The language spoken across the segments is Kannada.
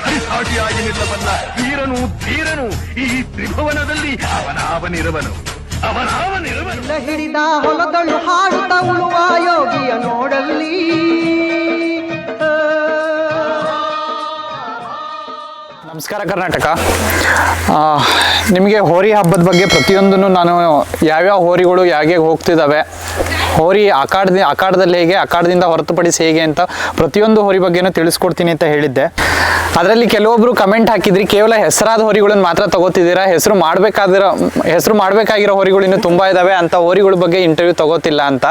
ಸರಿಸಾಟಿಯಾಗಿ ನಿಲ್ಲಬಲ್ಲ ವೀರನು ಧೀರನು ಈ ತ್ರಿಭುವನದಲ್ಲಿ ಅವನಾವನಿರುವನು ಅವನಾವನಿರುವನು ಹಿಡಿದ ಹೊಲದಳು ಹಾಡುತ್ತ ಉಳುವ ಯೋಗಿಯ ನೋಡಲ್ಲಿ. ನಮಸ್ಕಾರ ಕರ್ನಾಟಕ. ನಿಮಗೆ ಹೋರಿ ಹಬ್ಬದ ಬಗ್ಗೆ ಪ್ರತಿಯೊಂದನ್ನು ನಾನು ಯಾವ್ಯಾವ ಹೋರಿಗಳು ಹೇಗೆ ಹೋಗ್ತಿದ್ದಾವೆ ಹೋರಿ ಅಖಾಡದ ಆಕಾಡದಲ್ಲಿ ಹೇಗೆ ಆಕಾಡದಿಂದ ಹೊರತುಪಡಿಸಿ ಹೇಗೆ ಅಂತ ಪ್ರತಿಯೊಂದು ಹೋರಿ ಬಗ್ಗೆನೂ ತಿಳಿಸ್ಕೊಡ್ತೀನಿ ಅಂತ ಹೇಳಿದ್ದೆ. ಅದರಲ್ಲಿ ಕೆಲವೊಬ್ರು ಕಮೆಂಟ್ ಹಾಕಿದ್ರಿ, ಕೇವಲ ಹೆಸರಾದ ಹೋರಿಗಳನ್ನು ಮಾತ್ರ ತಗೋತಿದ್ದೀರಾ? ಹೆಸರು ಮಾಡಬೇಕಾದಿರೋ, ಹೆಸರು ಮಾಡಬೇಕಾಗಿರೋ ಹೋರಿಗಳು ಇನ್ನೂ ತುಂಬ ಇದ್ದಾವೆ ಅಂತ ಹೋರಿಗಳ ಬಗ್ಗೆ ಇಂಟರ್ವ್ಯೂ ತಗೋತಿಲ್ಲ ಅಂತ.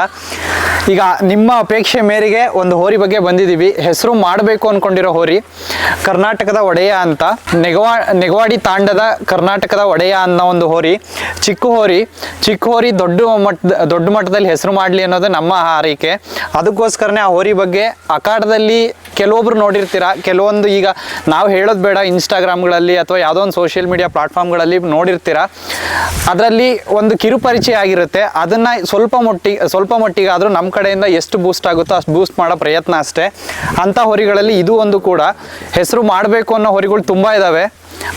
ಈಗ ನಿಮ್ಮ ಅಪೇಕ್ಷೆ ಮೇರೆಗೆ ಒಂದು ಹೋರಿ ಬಗ್ಗೆ ಬಂದಿದ್ದೀವಿ. ಹೆಸರು ಮಾಡಬೇಕು ಅನ್ಕೊಂಡಿರೋ ಹೋರಿ, ಕರ್ನಾಟಕದ ಒಡೆಯ ಅಂತ, ನೆಗವಾ, ನೆಗವಾಡಿ ತಾಂಡದ ಕರ್ನಾಟಕದ ಒಡೆಯ ಅನ್ನೋ ಒಂದು ಹೋರಿ, ಚಿಕ್ಕ ಹೋರಿ ಚಿಕ್ಕ ಹೋರಿ ದೊಡ್ಡ ಮಟ್ಟದ ದೊಡ್ಡ ಮಟ್ಟದಲ್ಲಿ ಹೆಸರು ಮಾಡಲಿ ಅನ್ನೋದು ನಮ್ಮ ಹಾರೈಕೆ. ಅದಕ್ಕೋಸ್ಕರನೇ ಆ ಹೋರಿ ಬಗ್ಗೆ ಅಖಾಡದಲ್ಲಿ ಕೆಲವೊಬ್ರು ನೋಡಿರ್ತೀರ? ಕೆಲವೊಂದು ಈಗ ನಾವು ಹೇಳೋದು ಬೇಡ ಇನ್ಸ್ಟಾಗ್ರಾಮ್ಗಳಲ್ಲಿ ಅಥವಾ ಯಾವುದೋ ಒಂದು ಸೋಷಿಯಲ್ ಮೀಡಿಯಾ ಪ್ಲಾಟ್ಫಾರ್ಮ್ಗಳಲ್ಲಿ ನೋಡಿರ್ತೀರ? ಅದರಲ್ಲಿ ಒಂದು ಕಿರುಪರಿಚಯ ಆಗಿರುತ್ತೆ. ಅದನ್ನು ಸ್ವಲ್ಪ ಮಟ್ಟಿಗೆ ಸ್ವಲ್ಪ ಮಟ್ಟಿಗೆ ಆದರೂ ನಮ್ಮ ಕಡೆಯಿಂದ ಎಷ್ಟು ಬೂಸ್ಟ್ ಆಗುತ್ತೋ ಅಷ್ಟು ಬೂಸ್ಟ್ ಮಾಡೋ ಪ್ರಯತ್ನ ಅಷ್ಟೇ. ಅಂಥ ಹೊರಿಗಳಲ್ಲಿ ಇದು ಒಂದು ಕೂಡ. ಹೆಸರು ಮಾಡಬೇಕು ಅನ್ನೋ ಹೊರಿಗಳು ತುಂಬ ಇದ್ದಾವೆ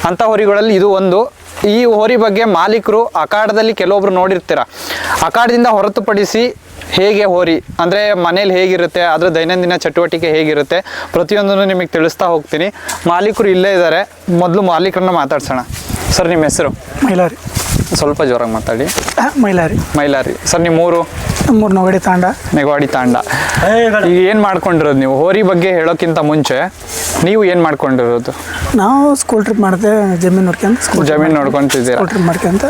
ಅಂಥ ಹೊರಿಗಳಲ್ಲಿ ಇದು ಒಂದು. ಈ ಹೋರಿ ಬಗ್ಗೆ ಮಾಲೀಕರು ಅಖಾಡದಲ್ಲಿ ಕೆಲವೊಬ್ರು ನೋಡಿರ್ತೀರ? ಅಖಾಡದಿಂದ ಹೊರತುಪಡಿಸಿ ಹೇಗೆ ಹೋರಿ? ಅಂದರೆ ಮನೇಲಿ ಹೇಗಿರುತ್ತೆ? ಅದರ ದೈನಂದಿನ ಚಟುವಟಿಕೆ ಹೇಗಿರುತ್ತೆ? ಪ್ರತಿಯೊಂದನ್ನು ನಿಮಗೆ ತಿಳಿಸ್ತಾ ಹೋಗ್ತೀನಿ. ಮಾಲೀಕರು ಇಲ್ಲೇ ಇದ್ದಾರೆ. ಮೊದಲು ಮಾಲೀಕರನ್ನ ಮಾತಾಡ್ಸೋಣ. ಸರ್ ನಿಮ್ಮ ಹೆಸರು? ಮೈಲಾರಿ. ಸ್ವಲ್ಪ ಜೋರಾಗಿ ಮಾತಾಡಿ. ಮೈಲಾರಿ. ಮೈಲಾರಿ. ಸರ್ ನಿಮ್ಮ ಊರು ಮೂರು ನೆಗಡಿ ತಾಂಡ. ನೆಗವಾಡಿ ತಾಂಡ. ಈಗ ಏನು ಮಾಡ್ಕೊಂಡಿರೋದು ನೀವು? ಹೋರಿ ಬಗ್ಗೆ ಹೇಳೋಕ್ಕಿಂತ ಮುಂಚೆ ನೀವು ಏನು ಮಾಡ್ಕೊಂಡಿರೋದು? ನಾವು ಸ್ಕೂಲ್ ಟ್ರಿಪ್ ಮಾಡಿದೆ ಜಮೀನು ನೋಡ್ಕೊಂತ ಸ್ಕೂಲ್ ಜಮೀನು ನೋಡ್ಕೊಂತಿದ್ದೀರಾ? ಸ್ಕೂಲ್ ಟ್ರಿಪ್ ಮಾಡ್ಕೊಂತ.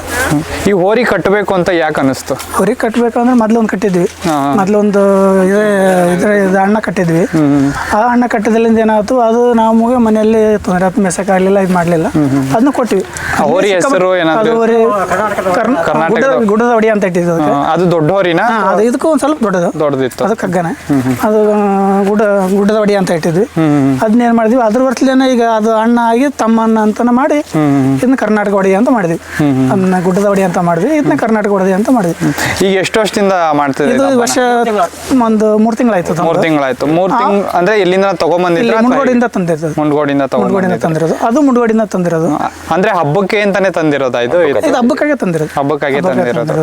ಈ ಹೋರಿ ಕಟ್ಟಬೇಕು ಅಂತ ಯಾಕೆ ಅನಿಸ್ತು? ಹೋರಿ ಕಟ್ಟಬೇಕಂದ್ರೆ ಮೊದಲು ಒಂದು ಕಟ್ಟಿದ್ವಿ. ಮೊದ್ಲೊಂದು ಇದೇ ಇದ್ರ ಇದು ಅಣ್ಣ ಕಟ್ಟಿದ್ವಿ. ಆ ಅಣ್ಣ ಕಟ್ಟಿದ್ರಿಂದ ಏನಾಯ್ತು ಅದು ನಾವು ಮನೆಯಲ್ಲಿ ತೊಂದರೆ ಆಯ್ತು ಮೆಸಕ್ಕಾಗಲಿಲ್ಲ ಇದು ಮಾಡಲಿಲ್ಲ. ಅದನ್ನ ಕೊಟ್ಟಿವಿ ಆ ಹೋರಿ ಹೆಸರು ಏನಾದ್ರು? ಅದು ಹೋರಿ ಕರ್ನ- ಕರ್ನಾಟಕದ- ಗುಡ್ಡದ- ಅಂತ ಇಟ್ಟಿದ್ದು ಅದಕ್ಕೆ. ಅದು ದೊಡ್ಡ ಹೋರಿನಾ? ಹಾ, ಅದು ಇದಕ್ಕೂ ಒಂದು ಸ್ವಲ್ಪ ದೊಡ್ಡದು. ದೊಡ್ಡದಿತ್ತು. ಅದು ಕಗ್ಗನೆ. ಅದು ಆ, ಗುಡ್ಡ ಗುಡ್ಡದ ಹೊಡಿ ಅಂತ ಇಟ್ಟಿದ್ವಿ. ಅದನ್ನ ಏನ್ ಮಾಡಿದ್ವಿ ಅದ್ರ ವರ್ಷಲೇನೆ ಈಗ ಅದು ಅಣ್ಣ ಆಗಿ ತಮ್ಮಣ್ಣ ಅಂತಾನೆ ಮಾಡಿ ಇದನ್ನ ಕರ್ನಾಟಕ ಒಡಿ ಅಂತ ಮಾಡಿದ್ವಿ. ಅದನ್ನ ಗುಡ್ಡದ ಹೊಡಿ ಅಂತ ಮಾಡಿದ್ವಿ ಇದನ್ನ ಕರ್ನಾಟಕ ಒಡಿ ಅಂತ ಮಾಡಿದ್ವಿ. ಈಗ ಎಷ್ಟು ವರ್ಷದಿಂದ ಇದು ಮಾಡ್ತಿದ್ದೀರಾ ವರ್ಷ ಒಂದು ಮೂರು ತಿಂಗಳಾಯ್ತು ಮೂರು ತಿಂಗಳಾಯ್ತು. ಮೂರು ತಿಂಗ್ ಅಂದ್ರೆ ಎಲ್ಲಿಂದ ತಗೊಂಬಂದಿದ್ರೆ ಮುಂಡ್ಗೋಡಿಂದ ತಂದಿರೋದು. ಮುಂಡ್ಗೋಡಿಂದ ಮುಂಡ್ಗೋಡಿಂದ ತಂದಿರೋದು. ಅದು ಮುಂಡ್ಗೋಡಿಂದ ತಂದಿರೋದು. ಅಂದ್ರೆ ಹಬ್ಬಕ್ಕೆ ಅಂತಾನೆ ತಂದಿರೋದಾ ಇದು? ಇದು ಹಬ್ಬಕ್ಕಾಗೆ ತಂದಿರೋದು. ಹಬ್ಬಕ್ಕಾಗಿ ತಂದಿರೋದು.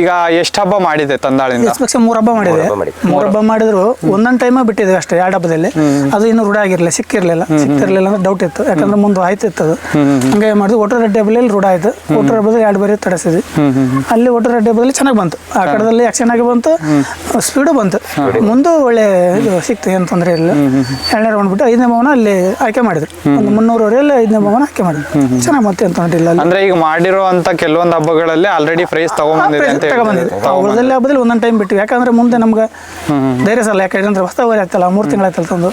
ಈಗ ಎಷ್ಟು ಹಬ್ಬ ಮಾಡಿದೆ ತಂದಾಳಿಂದ? ಮೂರ್ ಪಕ್ಷ ಮೂರು ಹಬ್ಬ ಮಾಡಿದೆ. ಮೂರ್ ಹಬ್ಬ ಮಾಡಿದ್ರು ಒಂದೊಂದು ಟೈಮ್ ಬಿಟ್ಟಿದೆ ಅಷ್ಟೇ ಎರಡು ಹಬ್ಬದಲ್ಲಿ. ಅದು ಇನ್ನು ರೂಢ ಆಗಿರಲಿಲ್ಲ ಸಿಕ್ಕಿರ್ಲಿಲ್ಲ. ಸಿಕ್ತಿರ್ಲಿಲ್ಲ ಅಂದ್ರೆ ಡೌಟ್ ಇತ್ತು. ಯಾಕಂದ್ರೆ ಮುಂದೆ ಆಯ್ತಿತ್ತು ಅದು. ಹಂಗೆ ಮಾಡಿದ್ರು. ಒಟ್ಟು ರೆಡ್ಡಿ ಹಬ್ಬದಲ್ಲಿ ರೂಢ ಆಯ್ತು. ಒಟ್ಟು ಹಬ್ಬದಲ್ಲಿ ಎರಡು ಬಾರಿ ತಡಸಿದ್ವಿ. ಅಲ್ಲಿ ಒಟ್ಟು ರೆಡ್ಡಿ ಹಬ್ಬದಲ್ಲಿ ಚೆನ್ನಾಗಿ ಬಂತು. ಆ ಕಡೆದಲ್ಲಿ ಆಗಿ ಬಂತು. ಸ್ಪೀಡು ಬಂತು. ಮುಂದೆ ಒಳ್ಳೆ ಇದು ಸಿಕ್ತು ಏನು ತೊಂದರೆ ಇಲ್ಲ. ಎರಡನೇ ರೌಂಡ್ ಬಿಟ್ಟು ಐದನೇ ಭವನ ಅಲ್ಲಿ ಆಯ್ಕೆ ಮಾಡಿದ್ರು. ಒಂದು ಮುನ್ನೂರವರೆಯಲ್ಲಿ ಐದನೇ ಭವನ ಆಯ್ಕೆ ಮಾಡಿದ್ರು. ಚೆನ್ನಾಗಿ ಮತ್ತೆ ಏನು ತೊಂದರೆ ಇಲ್ಲ ಅಂದ್ರೆ ಈಗ ಮಾಡಿರುವಂತ ಕೆಲವೊಂದು ಹಬ್ಬಗಳಲ್ಲಿ ಆಲ್ರೆಡಿ ಪ್ರೈಸ್ ತಗೊಂಡ್ಬಂದಿದೆ. ಅವ್ರದಲ್ಲಿ ಹಬ್ಬದಲ್ಲಿ ಒಂದೊಂದು ಟೈಮ್ ಬಿಟ್ಟು ಯಾಕಂದ್ರೆ ಮುಂದೆ ನಮ್ಗೆ ಧೈರ್ಯ ಸಲ್ಲ ಯಾಕಂದ್ರೆ ಹೊಸ ವರಿ ಆಯ್ತಲ್ಲ ಮೂರು ತಿಂಗಳ ತಂದು.